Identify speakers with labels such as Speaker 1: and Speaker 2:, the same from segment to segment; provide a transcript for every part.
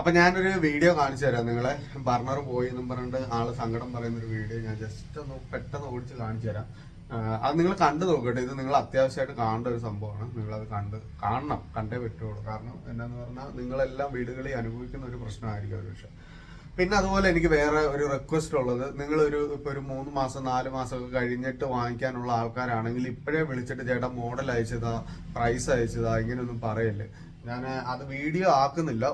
Speaker 1: അപ്പൊ ഞാനൊരു വീഡിയോ കാണിച്ചു തരാം. നിങ്ങളെ ബർണർ പോയി എന്നും പറഞ്ഞിട്ട് ആൾ സങ്കടം പറയുന്ന ഒരു വീഡിയോ ഞാൻ ജസ്റ്റ് ഒന്ന് പെട്ടെന്ന് ഓടിച്ച് കാണിച്ചു തരാം. അത് നിങ്ങൾ കണ്ടു നോക്കട്ടെ. ഇത് നിങ്ങൾ അത്യാവശ്യമായിട്ട് കാണേണ്ട ഒരു സംഭവമാണ്. നിങ്ങളത് കണ്ട് കാണണം. കണ്ടേ പറ്റുള്ളൂ. കാരണം എന്നാന്ന് പറഞ്ഞാൽ നിങ്ങളെല്ലാം വീടുകളിൽ അനുഭവിക്കുന്ന ഒരു പ്രശ്നമായിരിക്കും ഒരു പക്ഷേ. പിന്നെ അതുപോലെ എനിക്ക് വേറെ ഒരു റിക്വസ്റ്റ് ഉള്ളത്. നിങ്ങളൊരു ഇപ്പൊ ഒരു മൂന്ന് മാസം നാല് മാസം ഒക്കെ കഴിഞ്ഞിട്ട് വാങ്ങിക്കാനുള്ള ആൾക്കാരാണെങ്കിൽ ഇപ്പോഴേ വിളിച്ചിട്ട് ചേട്ടാ മോഡൽ അയച്ചതാ പ്രൈസ് അയച്ചതാ ഇങ്ങനെയൊന്നും പറയല്ലേ. ഞാൻ അത് വീഡിയോ ആക്കുന്നില്ല.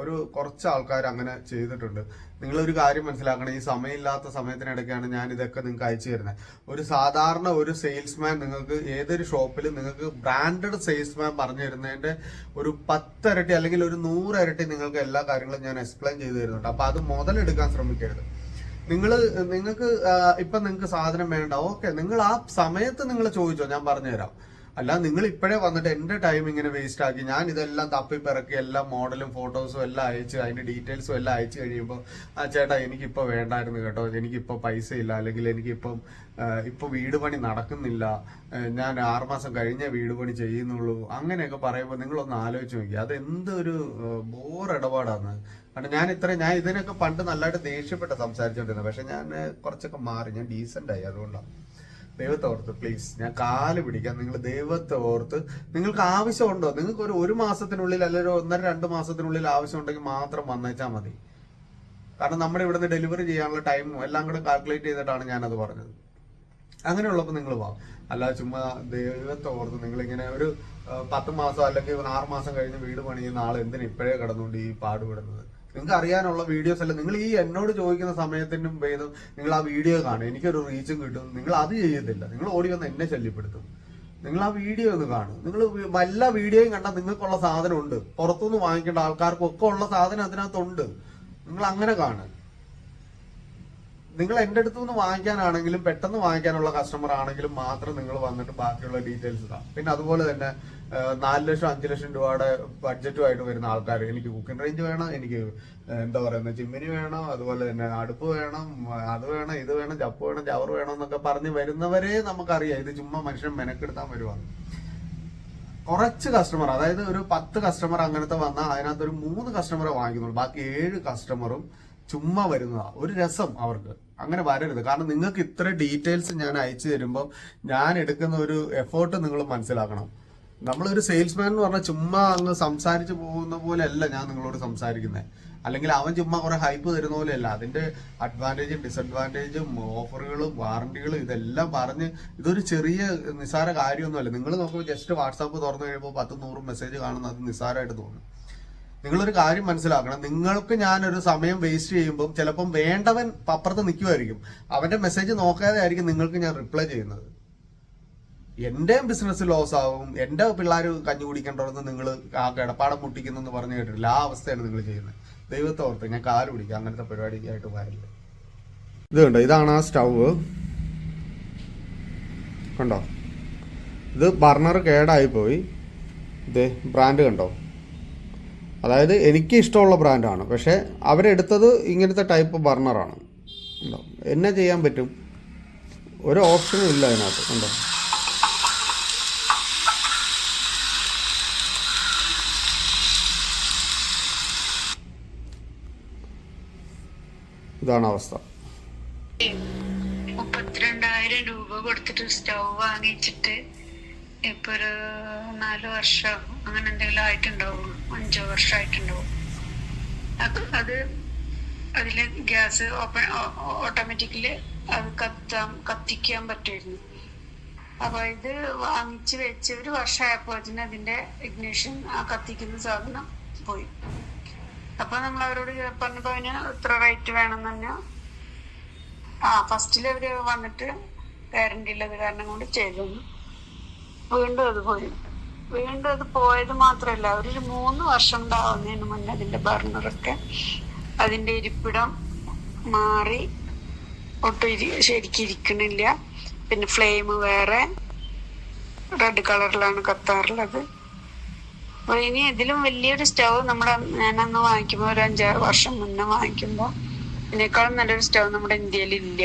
Speaker 1: ഒരു കുറച്ച് ആൾക്കാർ അങ്ങനെ ചെയ്തിട്ടുണ്ട്. നിങ്ങളൊരു കാര്യം മനസ്സിലാക്കണം. ഈ സമയമില്ലാത്ത സമയത്തിനിടയ്ക്കാണ് ഞാൻ ഇതൊക്കെ നിങ്ങൾക്ക് അയച്ചു തരുന്നത്. ഒരു സാധാരണ ഒരു സെയിൽസ്മാൻ നിങ്ങൾക്ക് ഏതൊരു ഷോപ്പിൽ നിങ്ങൾക്ക് ബ്രാൻഡഡ് സെയിൽസ്മാൻ പറഞ്ഞു തരുന്നതിന്റെ ഒരു പത്തരട്ടി അല്ലെങ്കിൽ ഒരു നൂറരട്ടി നിങ്ങൾക്ക് എല്ലാ കാര്യങ്ങളും ഞാൻ എക്സ്പ്ലെയിൻ ചെയ്തു തരുന്നുണ്ട്. അപ്പോൾ അത് മുതലെടുക്കാൻ ശ്രമിക്കരുത്. നിങ്ങൾ നിങ്ങൾക്ക് ഇപ്പം നിങ്ങൾക്ക് സാധനം വേണ്ട. ഓക്കെ. നിങ്ങൾ ആ സമയത്ത് നിങ്ങൾ ചോദിച്ചോ. ഞാൻ പറഞ്ഞുതരാം. അല്ല നിങ്ങൾ ഇപ്പോഴേ വന്നിട്ട് എന്റെ ടൈം ഇങ്ങനെ വേസ്റ്റ് ആക്കി. ഞാൻ ഇതെല്ലാം തപ്പി പിറക്കി എല്ലാ മോഡലും ഫോട്ടോസും എല്ലാം അയച്ച് അതിന്റെ ഡീറ്റെയിൽസും എല്ലാം അയച്ചു കഴിയുമ്പോൾ ആ ചേട്ടാ എനിക്കിപ്പോൾ വേണ്ടായിരുന്നു കേട്ടോ. എനിക്കിപ്പോൾ പൈസ ഇല്ല. അല്ലെങ്കിൽ എനിക്കിപ്പം ഇപ്പൊ വീട് പണി നടക്കുന്നില്ല. ഞാൻ ആറുമാസം കഴിഞ്ഞേ വീട് പണി ചെയ്യുന്നുള്ളൂ. അങ്ങനെയൊക്കെ പറയുമ്പോൾ നിങ്ങളൊന്ന് ആലോചിച്ച് നോക്കി. അത് എന്തൊരു ബോർ ഇടപാടാണ് കാരണം ഞാൻ ഇത്ര ഞാൻ ഇതിനൊക്കെ പണ്ട് നല്ലതായിട്ട് ദേഷ്യപ്പെട്ട് സംസാരിച്ചോണ്ടിരുന്നത്. പക്ഷെ ഞാൻ കുറച്ചൊക്കെ മാറി. ഞാൻ ഡീസെന്റ് ആയി. അതുകൊണ്ടാണ് ദൈവത്തെ ഓർത്ത് പ്ലീസ് ഞാൻ കാൽ പിടിക്കാം. നിങ്ങൾ ദൈവത്തെ ഓർത്ത് നിങ്ങൾക്ക് ആവശ്യമുണ്ടോ? നിങ്ങൾക്ക് ഒരു ഒരു മാസത്തിനുള്ളിൽ അല്ലെങ്കിൽ ഒന്നര രണ്ട് മാസത്തിനുള്ളിൽ ആവശ്യമുണ്ടെങ്കിൽ മാത്രം വന്നേച്ചാൽ മതി. കാരണം നമ്മുടെ ഇവിടുന്ന് ഡെലിവറി ചെയ്യാനുള്ള ടൈമും എല്ലാം കൂടെ കാൽക്കുലേറ്റ് ചെയ്തിട്ടാണ് ഞാനത് പറഞ്ഞത്. അങ്ങനെയുള്ളപ്പോൾ നിങ്ങൾ വാ. അല്ലാതെ ചുമ്മാ ദൈവത്തെ ഓർത്ത് നിങ്ങളിങ്ങനെ ഒരു പത്ത് മാസം അല്ലെങ്കിൽ ആറ് മാസം കഴിഞ്ഞ് വീട് പണിയുന്ന ആൾ എന്തിനാ ഇപ്പോഴേ കിടന്നുകൊണ്ട് ഈ പാടുപെടുന്നത്? നിങ്ങൾക്ക് അറിയാനുള്ള വീഡിയോസ് അല്ല. നിങ്ങൾ ഈ എന്നോട് ചോദിക്കുന്ന സമയത്തിനും ഭേദം നിങ്ങൾ ആ വീഡിയോ കാണും. എനിക്കൊരു റീച്ചും കിട്ടും. നിങ്ങൾ അത് ചെയ്യത്തില്ല. നിങ്ങൾ ഓടി വന്ന് എന്നെ ശല്യപ്പെടുത്തും. നിങ്ങൾ ആ വീഡിയോ ഒന്ന് കാണും. നിങ്ങൾ വല്ല വീഡിയോയും കണ്ടാൽ നിങ്ങൾക്കുള്ള സാധനം ഉണ്ട് പുറത്തുനിന്ന് വാങ്ങിക്കേണ്ട ആൾക്കാർക്കൊക്കെ ഉള്ള സാധനം അതിനകത്തുണ്ട്. നിങ്ങൾ അങ്ങനെ കാണും നിങ്ങൾ എന്റെ അടുത്ത് നിന്ന് വാങ്ങിക്കാനാണെങ്കിലും പെട്ടെന്ന് വാങ്ങിക്കാനുള്ള കസ്റ്റമർ ആണെങ്കിലും മാത്രം നിങ്ങൾ വന്നിട്ട് ബാക്കിയുള്ള ഡീറ്റെയിൽസ് ഇതാ പിന്നെ അതുപോലെ തന്നെ നാല് ലക്ഷം അഞ്ച് ലക്ഷം രൂപയുടെ ബഡ്ജറ്റുമായിട്ട് വരുന്ന ആൾക്കാർ എനിക്ക് കുക്കിംഗ് റേഞ്ച് വേണം എനിക്ക് എന്താ പറയുന്നത് ചിമ്മിനി വേണം അതുപോലെ തന്നെ അടുപ്പ് വേണം അത് വേണം ഇത് വേണം ചപ്പ് വേണം ചവർ വേണം എന്നൊക്കെ പറഞ്ഞ് വരുന്നവരെ നമുക്കറിയാം. ഇത് ചുമ്മാ മനുഷ്യൻ മെനക്കെടുത്താൻ വരുവാണ് കുറച്ച് കസ്റ്റമർ അതായത് ഒരു പത്ത് കസ്റ്റമർ അങ്ങനത്തെ വന്നാൽ അതിനകത്ത് ഒരു മൂന്ന് കസ്റ്റമറെ വാങ്ങിക്കുന്നുള്ളൂ. ബാക്കി ഏഴ് കസ്റ്റമറും ചുമ്മാ വരുന്നതാ. ഒരു രസം അവർക്ക്. അങ്ങനെ വരരുത്. കാരണം നിങ്ങൾക്ക് ഇത്ര ഡീറ്റെയിൽസ് ഞാൻ അയച്ചു തരുമ്പോൾ ഞാൻ എടുക്കുന്ന ഒരു എഫേർട്ട് നിങ്ങൾ മനസ്സിലാക്കണം. നമ്മളൊരു സെയിൽസ്മാൻ എന്ന് പറഞ്ഞാൽ ചുമ്മാ അങ്ങ് സംസാരിച്ചു പോകുന്ന പോലെ അല്ല ഞാൻ നിങ്ങളോട് സംസാരിക്കുന്നത് അല്ലെങ്കിൽ അവൻ ചുമ്മാ കുറെ ഹൈപ്പ് തരുന്ന പോലെയല്ല. അതിന്റെ അഡ്വാന്റേജും ഡിസഡ്വാന്റേജും ഓഫറുകളും വാറണ്ടികളും ഇതെല്ലാം പറഞ്ഞ് ഇതൊരു ചെറിയ നിസ്സാര കാര്യമൊന്നുമല്ല. നിങ്ങൾ നോക്കുമ്പോൾ ജസ്റ്റ് വാട്സാപ്പ് തുറന്നു കഴിയുമ്പോൾ പത്ത് നൂറ് മെസ്സേജ് കാണുന്നത് അത് നിസ്സാരമായിട്ട് തോന്നും. നിങ്ങളൊരു കാര്യം മനസ്സിലാക്കണം. നിങ്ങൾക്ക് ഞാനൊരു സമയം വേസ്റ്റ് ചെയ്യുമ്പോൾ ചിലപ്പം വേണ്ടവൻ അപ്പുറത്ത് നിൽക്കുമായിരിക്കും അവന്റെ മെസ്സേജ് നോക്കാതെ ആയിരിക്കും നിങ്ങൾക്ക് ഞാൻ റിപ്ലൈ ചെയ്യുന്നത്. എന്റെയും ബിസിനസ് ലോസ് ആവും. എന്റെ പിള്ളേർ കഞ്ഞി കുടിക്കേണ്ടതെന്ന് നിങ്ങൾ ആ കിടപ്പാടം മുട്ടിക്കുന്നെന്ന് പറഞ്ഞു കേട്ടിട്ടില്ല. ആ അവസ്ഥയാണ് നിങ്ങൾ ചെയ്യുന്നത്. ദൈവത്തെ ഓർത്ത് ഞാൻ കാൽ പിടിക്കുക അങ്ങനത്തെ പരിപാടിക്കായിട്ട് വരില്ല. ഇത് കണ്ടോ? ഇതാണ് ആ സ്റ്റവ് കണ്ടോ? ഇത് ബർണർ കേടായി പോയി ഇത് ബ്രാൻഡ് കണ്ടോ? അതായത് എനിക്ക് ഇഷ്ടമുള്ള ബ്രാൻഡാണ്. പക്ഷേ അവരെടുത്തത് ഇങ്ങനത്തെ ടൈപ്പ് ബർണറാണ്. ഉണ്ടോ? എന്നെ ചെയ്യാൻ പറ്റും. ഒരു ഓപ്ഷനും ഇല്ല അതിനകത്ത്. ഉണ്ടോ? ഇതാണ് അവസ്ഥ.
Speaker 2: മുപ്പത്തിരണ്ടായിരം രൂപ കൊടുത്തിട്ട് സ്റ്റൗ വാങ്ങിച്ചിട്ട് ഇപ്പൊ ഒരു നാല് വർഷം അങ്ങനെ എന്തെങ്കിലും ആയിട്ടുണ്ടാവും. അഞ്ചോ വർഷം ആയിട്ടുണ്ടാവും അത് അത് അതിൽ ഗ്യാസ് ഓപ്പൺ ഓട്ടോമാറ്റിക്കലി അത് കത്താൻ കത്തിക്കാൻ പറ്റുമായിരുന്നു. അപ്പൊ ഇത് വാങ്ങിച്ചു വെച്ച് ഒരു വർഷമായപ്പോ അതിന് അതിന്റെ ഇഗ്നേഷൻ ആ കത്തിക്കുന്ന സാധനം പോയി. അപ്പൊ നമ്മൾ അവരോട് പറഞ്ഞപ്പോ അതിന് ഇത്ര റേറ്റ് വേണം? തന്നെ ആ ഫസ്റ്റിൽ അവർ വന്നിട്ട് ഗ്യാരണ്ടി ഉള്ളത് കാരണം കൊണ്ട് ചെയ്തു. വീണ്ടും അത് പോയി. വീണ്ടും അത് പോയത് മാത്രമല്ല ഒരു മൂന്ന് വർഷം ഉണ്ടാവുന്നതിന് മുന്നേ അതിന്റെ ബർണറൊക്കെ അതിന്റെ ഇരിപ്പിടം മാറി ഒട്ടും ഇരി ശരിക്കും ഇരിക്കണില്ല. പിന്നെ ഫ്ലെയിം വേറെ റെഡ് കളറിലാണ് കത്താറുള്ളത്. അപ്പൊ ഇനി ഇതിലും വലിയൊരു സ്റ്റവ് നമ്മുടെ ഞാനന്ന് വാങ്ങിക്കുമ്പോൾ ഒരു അഞ്ചാറ് വർഷം മുന്നേ വാങ്ങിക്കുമ്പോൾ ഇതിനേക്കാളും നല്ലൊരു സ്റ്റവ് നമ്മുടെ ഇന്ത്യയിൽ ഇല്ല.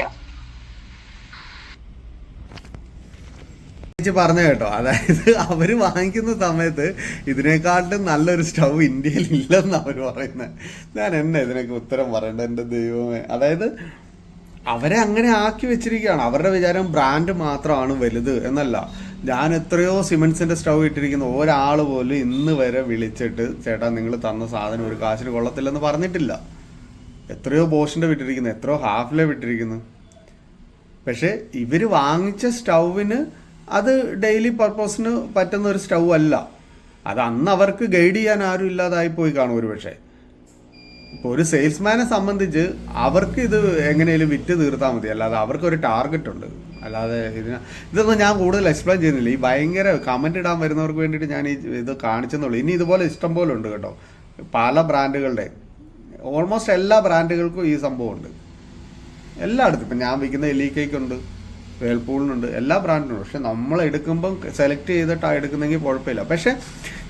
Speaker 1: ചേച്ചി പറഞ്ഞ കേട്ടോ. അതായത് അവർ വാങ്ങിക്കുന്ന സമയത്ത് ഇതിനെക്കാട്ടും നല്ലൊരു സ്റ്റൗ ഇന്ത്യയിൽ ഇല്ലെന്ന് അവർ പറയുന്നത് ഞാൻ എന്നെ ഇതിനൊക്കെ ഉത്തരം പറയേണ്ടത് എന്റെ ദൈവമേ? അതായത് അവരെ അങ്ങനെ ആക്കി വെച്ചിരിക്കുകയാണ്. അവരുടെ വിചാരം ബ്രാൻഡ് മാത്രമാണ് വലുത് എന്നല്ല. ഞാൻ എത്രയോ സിമെൻസിന്റെ സ്റ്റൗ ഇട്ടിരിക്കുന്ന. ഒരാൾ പോലും ഇന്ന് വരെ വിളിച്ചിട്ട് ചേട്ടാ നിങ്ങൾ തന്ന സാധനം ഒരു കാശിന് കൊള്ളത്തില്ലെന്ന് പറഞ്ഞിട്ടില്ല. എത്രയോ ബോഷിന്റെ വിട്ടിരിക്കുന്നു. എത്രയോ ഹാഫിലെ വിട്ടിരിക്കുന്നു. പക്ഷേ ഇവർ വാങ്ങിച്ച സ്റ്റൗവിന് അത് ഡെയിലി പർപ്പസിന് പറ്റുന്ന ഒരു സ്റ്റൗ അല്ല. അത് അന്ന് അവർക്ക് ഗൈഡ് ചെയ്യാൻ ആരും ഇല്ലാതായി പോയി കാണും ഒരു പക്ഷേ ഇപ്പോൾ ഒരു സെയിൽസ്മാനെ സംബന്ധിച്ച് അവർക്ക് ഇത് എങ്ങനെയും വിറ്റ് തീർത്താൽ മതി. അല്ലാതെ അവർക്ക് ഒരു ടാർഗറ്റ് ഉണ്ട്. അല്ലാതെ ഇതിന് ഇതൊന്നും ഞാൻ കൂടുതൽ എക്സ്പ്ലെയിൻ ചെയ്യുന്നില്ല. ഈ ഭയങ്കര കമന്റ് ഇടാൻ വരുന്നവർക്ക് വേണ്ടിയിട്ട് ഞാൻ ഈ ഇത് കാണിച്ചെന്നുള്ളൂ. ഇനി ഇതുപോലെ ഇഷ്ടം പോലെ ഉണ്ട് കേട്ടോ. പല ബ്രാൻഡുകളുടെ ഓൾമോസ്റ്റ് എല്ലാ ബ്രാൻഡുകൾക്കും ഈ സംഭവം ഉണ്ട്. എല്ലായിടത്തും. ഇപ്പം ഞാൻ വിൽക്കുന്ന എലി കേക്ക് ഉണ്ട്. വേൾപൂളിനുണ്ട്. എല്ലാ ബ്രാൻഡിനും പക്ഷെ നമ്മൾ എടുക്കുമ്പം സെലക്ട് ചെയ്തിട്ടാണ് എടുക്കുന്നെങ്കിൽ കുഴപ്പമില്ല. പക്ഷെ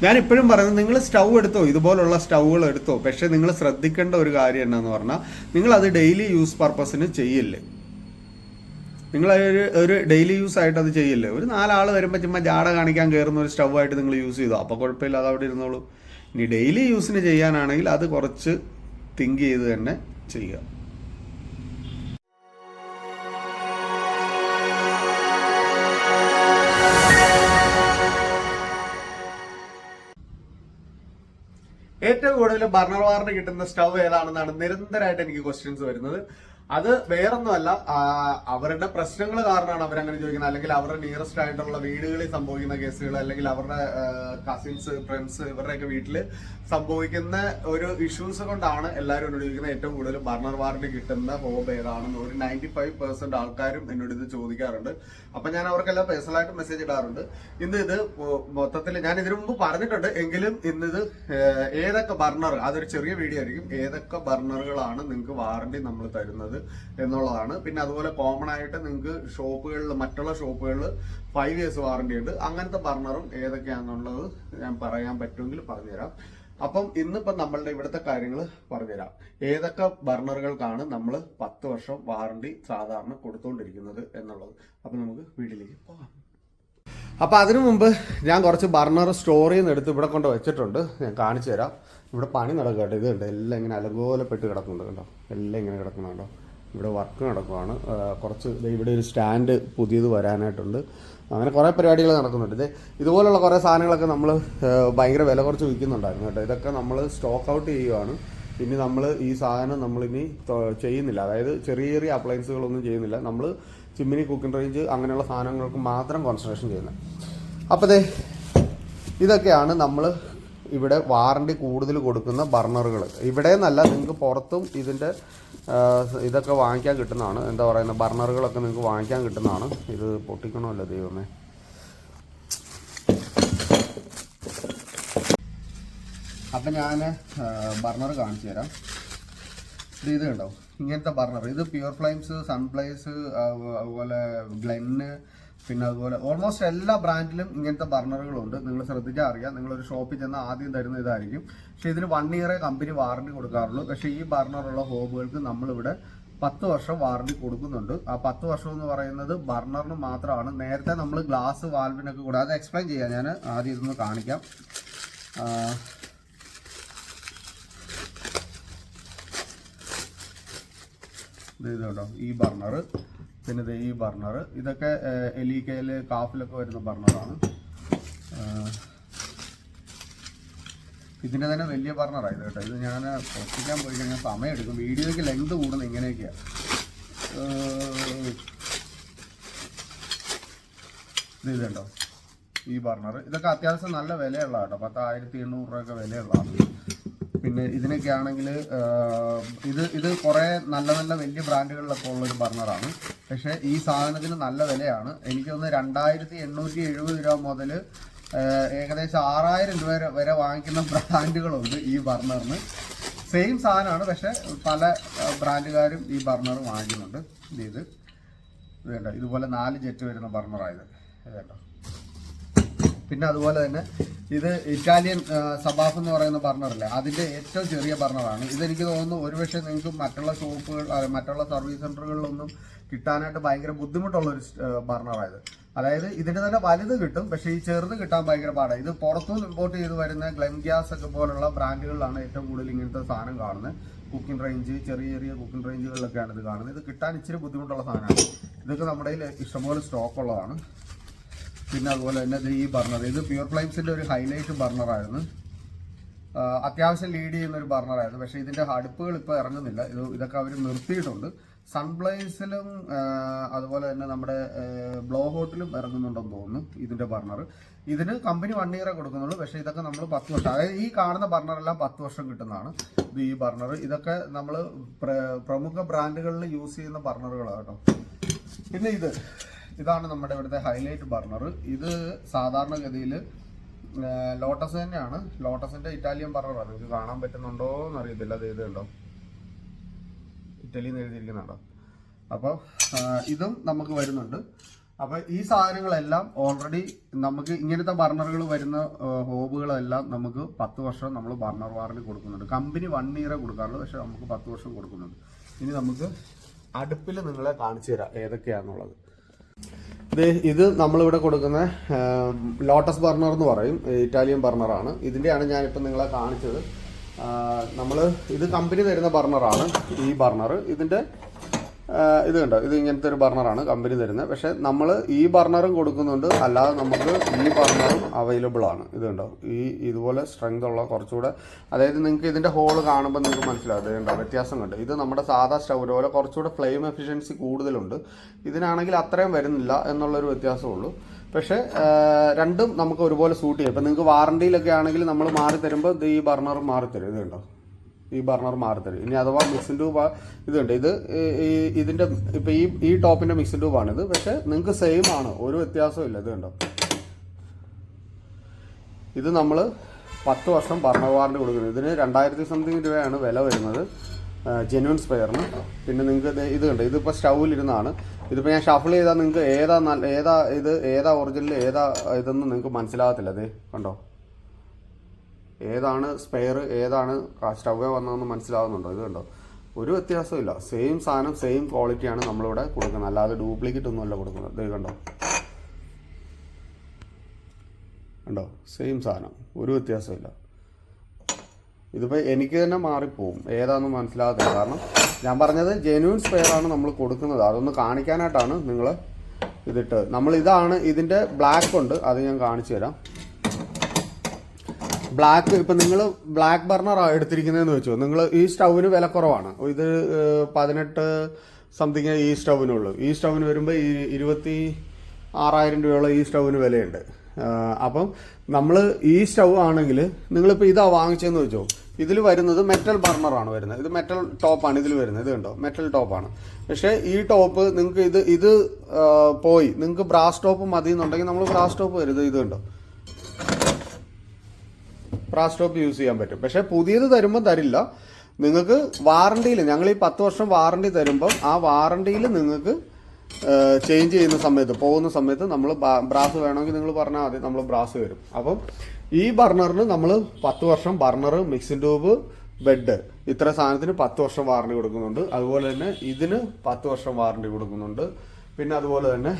Speaker 1: ഞാൻ ഇപ്പോഴും പറയുന്നത് നിങ്ങൾ സ്റ്റൗ എടുത്തോ? ഇതുപോലുള്ള സ്റ്റൗകൾ എടുത്തോ? പക്ഷെ നിങ്ങൾ ശ്രദ്ധിക്കേണ്ട ഒരു കാര്യം എന്നാന്ന് പറഞ്ഞാൽ നിങ്ങൾ അത് ഡെയിലി യൂസ് പർപ്പസിന് ചെയ്യില്ലേ? നിങ്ങൾ ഒരു ഒരു ഡെയിലി യൂസ് ആയിട്ട് അത് ചെയ്യില്ലേ? ഒരു നാലാൾ വരുമ്പോൾ ചുമ്മാ ജാട കാണിക്കാൻ കയറുന്ന ഒരു സ്റ്റൗ ആയിട്ട് നിങ്ങൾ യൂസ് ചെയ്തോ? അപ്പോൾ കുഴപ്പമില്ല അത് അവിടെ ഇരുന്നോളൂ. ഇനി ഡെയിലി യൂസിന് ചെയ്യാനാണെങ്കിൽ അത് കുറച്ച് തിങ്ക് ചെയ്ത് തന്നെ ചെയ്യുക. ഏറ്റവും കൂടുതൽ ബർണർ കിട്ടുന്ന സ്റ്റൗ ഏതാണെന്നാണ് നിരന്തരമായിട്ട് എനിക്ക് ക്വസ്റ്റ്യൻസ് വരുന്നത്. അത് വേറൊന്നുമല്ല അവരുടെ പ്രശ്നങ്ങൾ കാരണമാണ് അവരങ്ങനെ ചോദിക്കുന്നത്. അല്ലെങ്കിൽ അവരുടെ നിയറസ്റ്റ് ആയിട്ടുള്ള വീടുകളിൽ സംഭവിക്കുന്ന കേസുകൾ അല്ലെങ്കിൽ അവരുടെ കസിൻസ് ഫ്രണ്ട്സ് ഇവരുടെയൊക്കെ വീട്ടിൽ സംഭവിക്കുന്ന ഒരു ഇഷ്യൂസ് കൊണ്ടാണ് എല്ലാവരും എന്നോട് ചോദിക്കുന്നത്. ഏറ്റവും കൂടുതൽ ബർണർ വാറിന് കിട്ടുന്ന ഹോബ് ഏതാണെന്ന്. ഒരു നയന്റി ഫൈവ് പെർസെന്റ് ആൾക്കാരും എന്നോട് ഇത് ചോദിക്കാറുണ്ട്. അപ്പൊ ഞാൻ അവർക്കെല്ലാം പേഴ്സണലായിട്ട് മെസ്സേജ് ഇടാറുണ്ട്. ഇന്ന് ഇത് മൊത്തത്തിൽ ഞാൻ ഇതിനു മുമ്പ് പറഞ്ഞിട്ടുണ്ട്. എങ്കിലും ഇന്നിത് ഏതൊക്കെ ബർണർ അതൊരു ചെറിയ വീഡിയോ ആയിരിക്കും. ഏതൊക്കെ ബർണറുകളാണ് നിങ്ങൾക്ക് വാറണ്ടി നമ്മൾ തരുന്നത്? എന്നുള്ളതാണ്. പിന്നെ അതുപോലെ കോമൺ ആയിട്ട് നിങ്ങൾക്ക് ഷോപ്പുകളിൽ മറ്റുള്ള ഷോപ്പുകളിൽ ഫൈവ് ഇയേഴ്സ് വാറണ്ടി ഉണ്ട്. അങ്ങനത്തെ ബർണറും ഏതൊക്കെയാണെന്നുള്ളത് ഞാൻ പറയാൻ പറ്റുമെങ്കിൽ പറഞ്ഞുതരാം. അപ്പം ഇന്നിപ്പം നമ്മളുടെ ഇവിടുത്തെ കാര്യങ്ങൾ പറഞ്ഞുതരാം. ഏതൊക്കെ ബർണറുകൾക്കാണ് നമ്മൾ പത്ത് വർഷം വാറണ്ടി സാധാരണ കൊടുത്തുകൊണ്ടിരിക്കുന്നത് എന്നുള്ളത്. അപ്പം നമുക്ക് വീട്ടിലേക്ക് പോകാം. അപ്പോൾ അതിനു മുമ്പ് ഞാൻ കുറച്ച് ബർണർ സ്റ്റോർ ചെയ്യുന്ന എടുത്ത് ഇവിടെ കൊണ്ട് വെച്ചിട്ടുണ്ട്. ഞാൻ കാണിച്ചു തരാം. ഇവിടെ പണി നടക്കുക കേട്ടോ ഇത് കണ്ടോ? എല്ലാം ഇങ്ങനെ അലങ്കോലപ്പെട്ട് കിടക്കുന്നുണ്ട് കേട്ടോ എല്ലാം ഇങ്ങനെ കിടക്കുന്നുണ്ടോ ഇവിടെ വർക്ക് നടക്കുവാണ്. കുറച്ച് ഇവിടെ ഒരു സ്റ്റാൻഡ് പുതിയത് വരാനായിട്ടുണ്ട്. അങ്ങനെ കുറേ പരിപാടികൾ നടക്കുന്നുണ്ട്. ഇത് ഇതുപോലുള്ള കുറേ സാധനങ്ങളൊക്കെ നമ്മൾ ഭയങ്കര വില കുറച്ച് വിൽക്കുന്നുണ്ടായിരുന്നു കേട്ടോ. ഇതൊക്കെ നമ്മൾ സ്റ്റോക്ക് ഔട്ട് ചെയ്യുവാണ്. ഇനി നമ്മൾ ഈ സാധനം നമ്മളിനി ചെയ്യുന്നില്ല. അതായത് ചെറിയ ചെറിയ അപ്ലയൻസുകളൊന്നും ചെയ്യുന്നില്ല. നമ്മൾ ചിമ്മിനി കുക്കിംഗ് റേഞ്ച് അങ്ങനെയുള്ള സാധനങ്ങൾക്ക് മാത്രം കോൺസെൻട്രേഷൻ ചെയ്യുന്നത്. അപ്പോൾ ദേ ഇതൊക്കെയാണ് നമ്മൾ ഇവിടെ വാറണ്ടി കൂടുതൽ കൊടുക്കുന്ന ബർണറുകൾ ഇവിടെ നിന്നല്ല നിങ്ങൾക്ക് പുറത്തും ഇതിന്റെ ഇതൊക്കെ വാങ്ങിക്കാൻ കിട്ടുന്നതാണ്. എന്താ പറയുന്ന ബർണറുകളൊക്കെ നിങ്ങൾക്ക് വാങ്ങിക്കാൻ കിട്ടുന്നതാണ്. ഇത് പൊട്ടിക്കണമല്ലോ ദൈവമേ. അപ്പം ഞാൻ ബർണർ കാണിച്ചു തരാം. ഇത് കണ്ടോ? ഇങ്ങനത്തെ ബർണർ ഇത് പ്യുവർ ഫ്ലൈംസ് സൺപ്ലൈസ് അതുപോലെ ഗ്ലെന്ന് പിന്നെ അതുപോലെ ഓൾമോസ്റ്റ് എല്ലാ ബ്രാൻഡിലും ഇങ്ങനത്തെ ബർണറുകളുണ്ട്. നിങ്ങൾ ശ്രദ്ധിച്ചാൽ അറിയാം. നിങ്ങളൊരു ഷോപ്പിൽ ചെന്ന് ആദ്യം തരുന്ന ഇതായിരിക്കും. പക്ഷേ ഇതിന് വൺ ഇയറേ കമ്പനി വാറണ്ടി കൊടുക്കാറുള്ളൂ. പക്ഷേ ഈ ബർണറുള്ള ഹോബുകൾക്ക് നമ്മളിവിടെ പത്ത് വർഷം വാറണ്ടി കൊടുക്കുന്നുണ്ട്. ആ പത്ത് വർഷം എന്ന് പറയുന്നത് ബർണറിന് മാത്രമാണ്. നേരത്തെ നമ്മൾ ഗ്ലാസ് വാൽവിനൊക്കെ കൂടെ അത് എക്സ്പ്ലെയിൻ ചെയ്യാം. ഞാൻ ആദ്യം ഇതൊന്ന് കാണിക്കാം. ഇത് ഈ ബർണർ പിന്നെ ഇത് ഈ ബർണർ ഇതൊക്കെ എലി കെയിൽ കാഫിലൊക്കെ വരുന്ന ബർണറാണ്. ഇതിന്റെ തന്നെ വലിയ ബർണറാണ് ഇത് കേട്ടോ. ഇത് ഞാൻ പൊട്ടിക്കാൻ പോയി കഴിഞ്ഞാൽ സമയം എടുക്കും. വീഡിയോയ്ക്ക് ലെങ്ത് കൂടുന്ന ഇങ്ങനെയൊക്കെയാണ് ഇത് ഇതുണ്ടോ? ഈ ബർണർ ഇതൊക്കെ അത്യാവശ്യം നല്ല വിലയുള്ള കേട്ടോ എണ്ണൂറ് രൂപയൊക്കെ വിലയുള്ളതാണ്. പിന്നെ ഇതിനൊക്കെ ആണെങ്കിൽ ഇത് ഇത് കുറേ നല്ല നല്ല വലിയ ബ്രാൻഡുകളിലൊക്കെ ഉള്ളൊരു ബർണറാണ്. പക്ഷേ ഈ സാധനത്തിന് നല്ല വിലയാണ്. എനിക്ക് തോന്നുന്നു രണ്ടായിരത്തി എണ്ണൂറ്റി എഴുപത് രൂപ മുതൽ ഏകദേശം ആറായിരം രൂപ വരെ- വാങ്ങിക്കുന്ന ബ്രാൻഡുകളുണ്ട് ഈ ബർണറിന്. സെയിം സാധനമാണ് പക്ഷെ പല ബ്രാൻഡുകാരും ഈ ബർണർ വാങ്ങിക്കുന്നുണ്ട്. ഇത് കണ്ടോ? ഇതുപോലെ നാല് ജെറ്റ് വരുന്ന ബർണറായത് കണ്ടോ? പിന്നെ അതുപോലെ തന്നെ ഇത് ഇറ്റാലിയൻ സബാഫ് എന്ന് പറയുന്ന ബർണറല്ലേ അതിന്റെ ഏറ്റവും ചെറിയ ബർണറാണ്. ഇതെനിക്ക് തോന്നുന്നു ഒരുപക്ഷെ നിങ്ങൾക്ക് മറ്റുള്ള ഷോപ്പുകൾ മറ്റുള്ള സർവീസ് സെന്ററുകളിലൊന്നും കിട്ടാനായിട്ട് ഭയങ്കര ബുദ്ധിമുട്ടുള്ള ഒരു ബർണറായത്. അതായത് ഇതിന്റെ തന്നെ വലുത് കിട്ടും പക്ഷേ ഈ ചെറുത് കിട്ടാൻ ഭയങ്കര പാടാണ് ഇത് പുറത്തുനിന്ന് ഇമ്പോർട്ട് ചെയ്ത് വരുന്ന ഗ്ലെം ഗ്യാസ് ഒക്കെ പോലുള്ള ബ്രാൻഡുകളിലാണ് ഏറ്റവും കൂടുതൽ ഇങ്ങനത്തെ സാധനം കാണുന്നത്. കുക്കിംഗ് റേഞ്ച് ചെറിയ ചെറിയ കുക്കിംഗ് റേഞ്ചുകളിലൊക്കെയാണ് ഇത് കാണുന്നത്. ഇത് കിട്ടാൻ ഇച്ചിരി ബുദ്ധിമുട്ടുള്ള സാധനമാണ്. ഇതൊക്കെ നമ്മുടെ കയ്യിൽ ഇഷ്ടംപോലെ സ്റ്റോക്ക് ഉള്ളതാണ് പിന്നെ അതുപോലെ തന്നെ ഇത് ഈ ബർണർ ഇത് പ്യൂർ ഫ്ലൈംസിന്റെ ഒരു ഹൈലൈറ്റ് ബർണറായിരുന്നു അത്യാവശ്യം ലീഡ് ചെയ്യുന്ന ഒരു ബർണറായിരുന്നു പക്ഷേ ഇതിന്റെ അടുപ്പുകൾ ഇപ്പോൾ ഇറങ്ങുന്നില്ല. ഇത് ഇതൊക്കെ അവർ നിർത്തിയിട്ടുണ്ട്. സൺബ്ലൈസിലും അതുപോലെ തന്നെ നമ്മുടെ ബ്ലോ ഹോട്ടിലും ഇറങ്ങുന്നുണ്ടെന്ന് തോന്നുന്നു ഇതിന്റെ ബർണർ ഇതിന് കമ്പനി വൺ ഇയറേ കൊടുക്കുന്നുള്ളൂ. പക്ഷേ ഇതൊക്കെ നമ്മൾ പത്ത് വർഷം അതായത് ഈ കാണുന്ന ബർണറെല്ലാം പത്ത് വർഷം കിട്ടുന്നതാണ് ഇത് ഈ ബർണർ ഇതൊക്കെ നമ്മൾ പ്രമുഖ ബ്രാൻഡുകളിൽ യൂസ് ചെയ്യുന്ന ബർണറുകളാണ് കേട്ടോ. പിന്നെ ഇത്. ഇതാണ് നമ്മുടെ ഇവിടുത്തെ ഹൈലൈറ്റ് ബർണർ. ഇത് സാധാരണഗതിയിൽ ലോട്ടസ് തന്നെയാണ്. ലോട്ടസിന്റെ ഇറ്റാലിയൻ ബർണറാണ് നിങ്ങൾക്ക് കാണാൻ പറ്റുന്നുണ്ടോ എന്ന് അറിയത്തില്ല അത് ഉണ്ടോ ഇറ്റലിയിൽ നിന്ന് എഴുതിയിരിക്കുന്നുണ്ടോ അപ്പോൾ ഇതും നമുക്ക് വരുന്നുണ്ട്. അപ്പോൾ ഈ സാധനങ്ങളെല്ലാം ഓൾറെഡി നമുക്ക് ഇങ്ങനത്തെ ബർണറുകൾ വരുന്ന ഹോബുകളെല്ലാം നമുക്ക് പത്ത് വർഷം നമ്മൾ ബർണർ വാറണ്ടി കൊടുക്കുന്നുണ്ട്. കമ്പനി വൺ ഇയറേ കൊടുക്കാറുള്ളൂ. പക്ഷെ നമുക്ക് പത്ത് വർഷം കൊടുക്കുന്നുണ്ട്. ഇനി നമുക്ക് അടുപ്പിൽ നിങ്ങളെ കാണിച്ചു തരാം ഏതൊക്കെയാണെന്നുള്ളത് ഇത് നമ്മളിവിടെ കൊടുക്കുന്ന ലോട്ടസ് ബർണർ എന്ന് പറയും. ഇറ്റാലിയൻ ബർണറാണ് ഇതിന്റെയാണ് ഞാനിപ്പോൾ നിങ്ങളെ കാണിച്ചത്. നമ്മൾ ഇത് കമ്പനി തരുന്ന ബർണറാണ് ഈ ബർണർ ഇതിന്റെ ഇത് കണ്ടോ? ഇത് ഇങ്ങനത്തെ ഒരു ബർണറാണ് കമ്പനി തരുന്നത്. പക്ഷേ നമ്മൾ ഈ ബർണറും കൊടുക്കുന്നുണ്ട്. അല്ലാതെ നമുക്ക് ഈ ബർണറും അവൈലബിൾ ആണ്. ഇത് കണ്ടോ? ഈ ഇതുപോലെ സ്ട്രെങ്ത് ഉള്ള കുറച്ചുകൂടെ അതായത് നിങ്ങൾക്ക് ഇതിന്റെ ഹോൾ കാണുമ്പോൾ നിങ്ങൾക്ക് മനസ്സിലാവും. കണ്ടോ? വ്യത്യാസം കണ്ടോ? ഇത് നമ്മുടെ സാധാ സ്റ്റൗവിലെ പോലെ കുറച്ചുകൂടെ ഫ്ലെയിം എഫിഷ്യൻസി കൂടുതലുണ്ട്. ഇതിനാണെങ്കിൽ അത്രയും വരുന്നില്ല എന്നുള്ളൊരു വ്യത്യാസമുള്ളൂ പക്ഷേ രണ്ടും നമുക്ക് ഒരുപോലെ സൂട്ട് ചെയ്യും. ഇപ്പം നിങ്ങൾക്ക് വാറണ്ടിയിലൊക്കെ ആണെങ്കിൽ നമ്മൾ മാറി തരുമ്പോൾ ഈ ബർണറും മാറി തരും ഇത് കണ്ടോ? ഈ ബർണർ മാറി തരും ഇനി അഥവാ മിക്സിൻ ട്യൂബ് ഇതുണ്ട്. ഇത് ഈ- ഈ- ഇതിന്റെ ഇപ്പൊ ഈ ഈ ടോപ്പിന്റെ മിക്സിൻ ഇത് പക്ഷെ നിങ്ങൾക്ക് സെയിം ആണ്. ഒരു വ്യത്യാസവും ഇല്ല. ഇത് കണ്ടോ? ഇത് നമ്മൾ പത്ത് വർഷം ഭരണ വാറണ്ടി കൊടുക്കുന്നത് ഇതിന് രണ്ടായിരത്തി സംതിങ് രൂപയാണ് വില വരുന്നത്. ജെന്യൂൻ സ്പെയറിന് പിന്നെ നിങ്ങൾക്ക് ഇത് കണ്ടോ? ഇതിപ്പോൾ സ്റ്റൗവിലിരുന്നാണ് ഇതിപ്പോൾ ഞാൻ ഷഫിൾ ചെയ്താൽ നിങ്ങൾക്ക് ഏതാ നല്ല ഏതാ ഇത് ഏതാ ഒറിജിനൽ ഏതാ ഇതെന്ന് നിങ്ങൾക്ക് മനസ്സിലാകത്തില്ല. അതെ കണ്ടോ? ഏതാണ് സ്പെയർ ഏതാണ് സ്റ്റവ് വന്നതെന്ന് മനസ്സിലാവുന്നുണ്ടോ? ഇത് കണ്ടോ? ഒരു വ്യത്യാസവും ഇല്ല സെയിം സാധനം സെയിം ക്വാളിറ്റിയാണ് നമ്മളിവിടെ കൊടുക്കുന്നത്. അല്ലാതെ ഡ്യൂപ്ലിക്കേറ്റ് ഒന്നുമല്ല കൊടുക്കുന്നത്. ഇത് കണ്ടോ? കണ്ടോ? സെയിം സാധനം. ഒരു വ്യത്യാസമില്ല ഇതിപ്പോൾ എനിക്ക് തന്നെ മാറിപ്പോവും. ഏതാണെന്ന് മനസ്സിലാകത്തില്ല. കാരണം ഞാൻ പറഞ്ഞത് ജെനുവിൻ സ്പെയർ ആണ് നമ്മൾ കൊടുക്കുന്നത്. അതൊന്ന് കാണിക്കാനായിട്ടാണ് നിങ്ങൾ ഇതിട്ട്. നമ്മൾ ഇതാണ് ഇതിന്റെ ബ്ലാക്ക് ഉണ്ട്. അത് ഞാൻ കാണിച്ചു തരാം ബ്ലാക്ക് ഇപ്പം നിങ്ങൾ ബ്ലാക്ക് ബർണർ എടുത്തിരിക്കുന്നതെന്ന് വെച്ചോ. നിങ്ങൾ ഈ സ്റ്റൗവിന് വില കുറവാണ്. ഇത് പതിനെട്ട് സംതിങ് ഈ സ്റ്റൗവിനുള്ളൂ. ഈ സ്റ്റൗവിന് വരുമ്പോൾ ഈ ഇരുപത്തി ആറായിരം രൂപയുള്ള ഈ സ്റ്റൗവിന് വിലയുണ്ട്. അപ്പം നമ്മൾ ഈ സ്റ്റൗ ആണെങ്കിൽ നിങ്ങളിപ്പോൾ ഇതാ വാങ്ങിച്ചതെന്ന് വെച്ചോ. ഇതിൽ വരുന്നത് മെറ്റൽ ബർണറാണ് വരുന്നത്. ഇത് മെറ്റൽ ടോപ്പാണ് ഇതിൽ വരുന്നത്. ഇത് കണ്ടോ? മെറ്റൽ ടോപ്പാണ് പക്ഷേ ഈ ടോപ്പ് നിങ്ങൾക്ക് ഇത് ഇത് പോയി. നിങ്ങൾക്ക് ബ്രാസ് ടോപ്പ് മതി എന്നുണ്ടെങ്കിൽ നമ്മൾ ബ്രാസ് ടോപ്പ് വരുന്നത് ഇത് കണ്ടോ? ബ്രാസ് ടോപ്പ് യൂസ് ചെയ്യാൻ പറ്റും. പക്ഷേ പുതിയത് തരുമ്പോൾ തരില്ല. നിങ്ങൾക്ക് വാറണ്ടിയിൽ ഞങ്ങൾ ഈ പത്ത് വർഷം വാറണ്ടി തരുമ്പം ആ വാറണ്ടിയിൽ നിങ്ങൾക്ക് ചേഞ്ച് ചെയ്യുന്ന സമയത്ത് പോകുന്ന സമയത്ത് നമ്മൾ ബ്രാസ് വേണമെങ്കിൽ നിങ്ങൾ പറഞ്ഞാൽ മതി നമ്മൾ ബ്രാസ് വരും അപ്പം ഈ ബർണറിന് നമ്മൾ പത്ത് വർഷം ബർണർ മിക്സിംഗ് ട്യൂബ് ബെഡ് ഇത്ര സാധനത്തിന് പത്ത് വർഷം വാറണ്ടി കൊടുക്കുന്നുണ്ട്. അതുപോലെ തന്നെ ഇതിന് പത്ത് വർഷം വാറണ്ടി കൊടുക്കുന്നുണ്ട്. പിന്നെ അതുപോലെ തന്നെ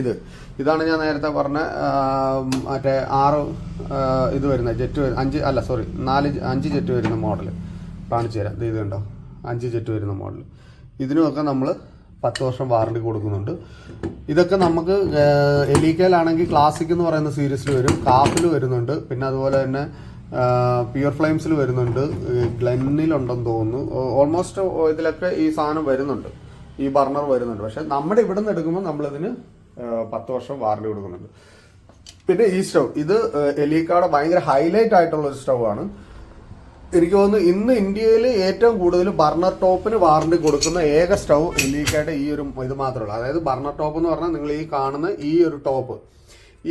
Speaker 1: ഇത്. ഇതാണ് ഞാൻ നേരത്തെ പറഞ്ഞ മറ്റേ ആറ് ഇത് വരുന്ന ജെറ്റ് അഞ്ച് അല്ല സോറി നാല് അഞ്ച് ജെറ്റ് വരുന്ന മോഡൽ കാണിച്ചു തരാം. ഇത് കണ്ടോ അഞ്ച് ജെറ്റ് വരുന്ന മോഡൽ ഇതിനുമൊക്കെ നമ്മൾ പത്ത് വർഷം വാറണ്ടി കൊടുക്കുന്നുണ്ട്. ഇതൊക്കെ നമുക്ക് എലിക്കയിലാണെങ്കിൽ ക്ലാസിക് എന്ന് പറയുന്ന സീരീസിൽ വരും. കാഫിൽ വരുന്നുണ്ട്. പിന്നെ അതുപോലെ തന്നെ പ്യുർ ഫ്ലെയിംസിൽ വരുന്നുണ്ട്. ഗ്ലെന്നിലുണ്ടെന്ന് തോന്നുന്നു. ഓൾമോസ്റ്റ് ഇതിലൊക്കെ ഈ സാധനം വരുന്നുണ്ട്. ഈ ബർണർ വരുന്നുണ്ട്. പക്ഷെ നമ്മുടെ ഇവിടെ നിന്ന് എടുക്കുമ്പോൾ നമ്മളിതിന് പത്ത് വർഷം വാറണ്ടി കൊടുക്കുന്നുണ്ട്. പിന്നെ ഈ സ്റ്റൗ ഇത് എലിക്കാട് ഭയങ്കര ഹൈലൈറ്റ് ആയിട്ടുള്ള ഒരു സ്റ്റൗ ആണ്. എനിക്ക് തോന്നുന്നു ഇന്ന് ഇന്ത്യയിൽ ഏറ്റവും കൂടുതൽ ബർണർ ടോപ്പിന് വാറണ്ടി കൊടുക്കുന്ന ഏക സ്റ്റൗ എലിക്കയുടെ ഈ ഒരു ഇത് മാത്രമേ ഉള്ളൂ. അതായത് ബർണർ ടോപ്പ് എന്ന് പറഞ്ഞാൽ നിങ്ങൾ ഈ കാണുന്ന ഈ ഒരു ടോപ്പ്.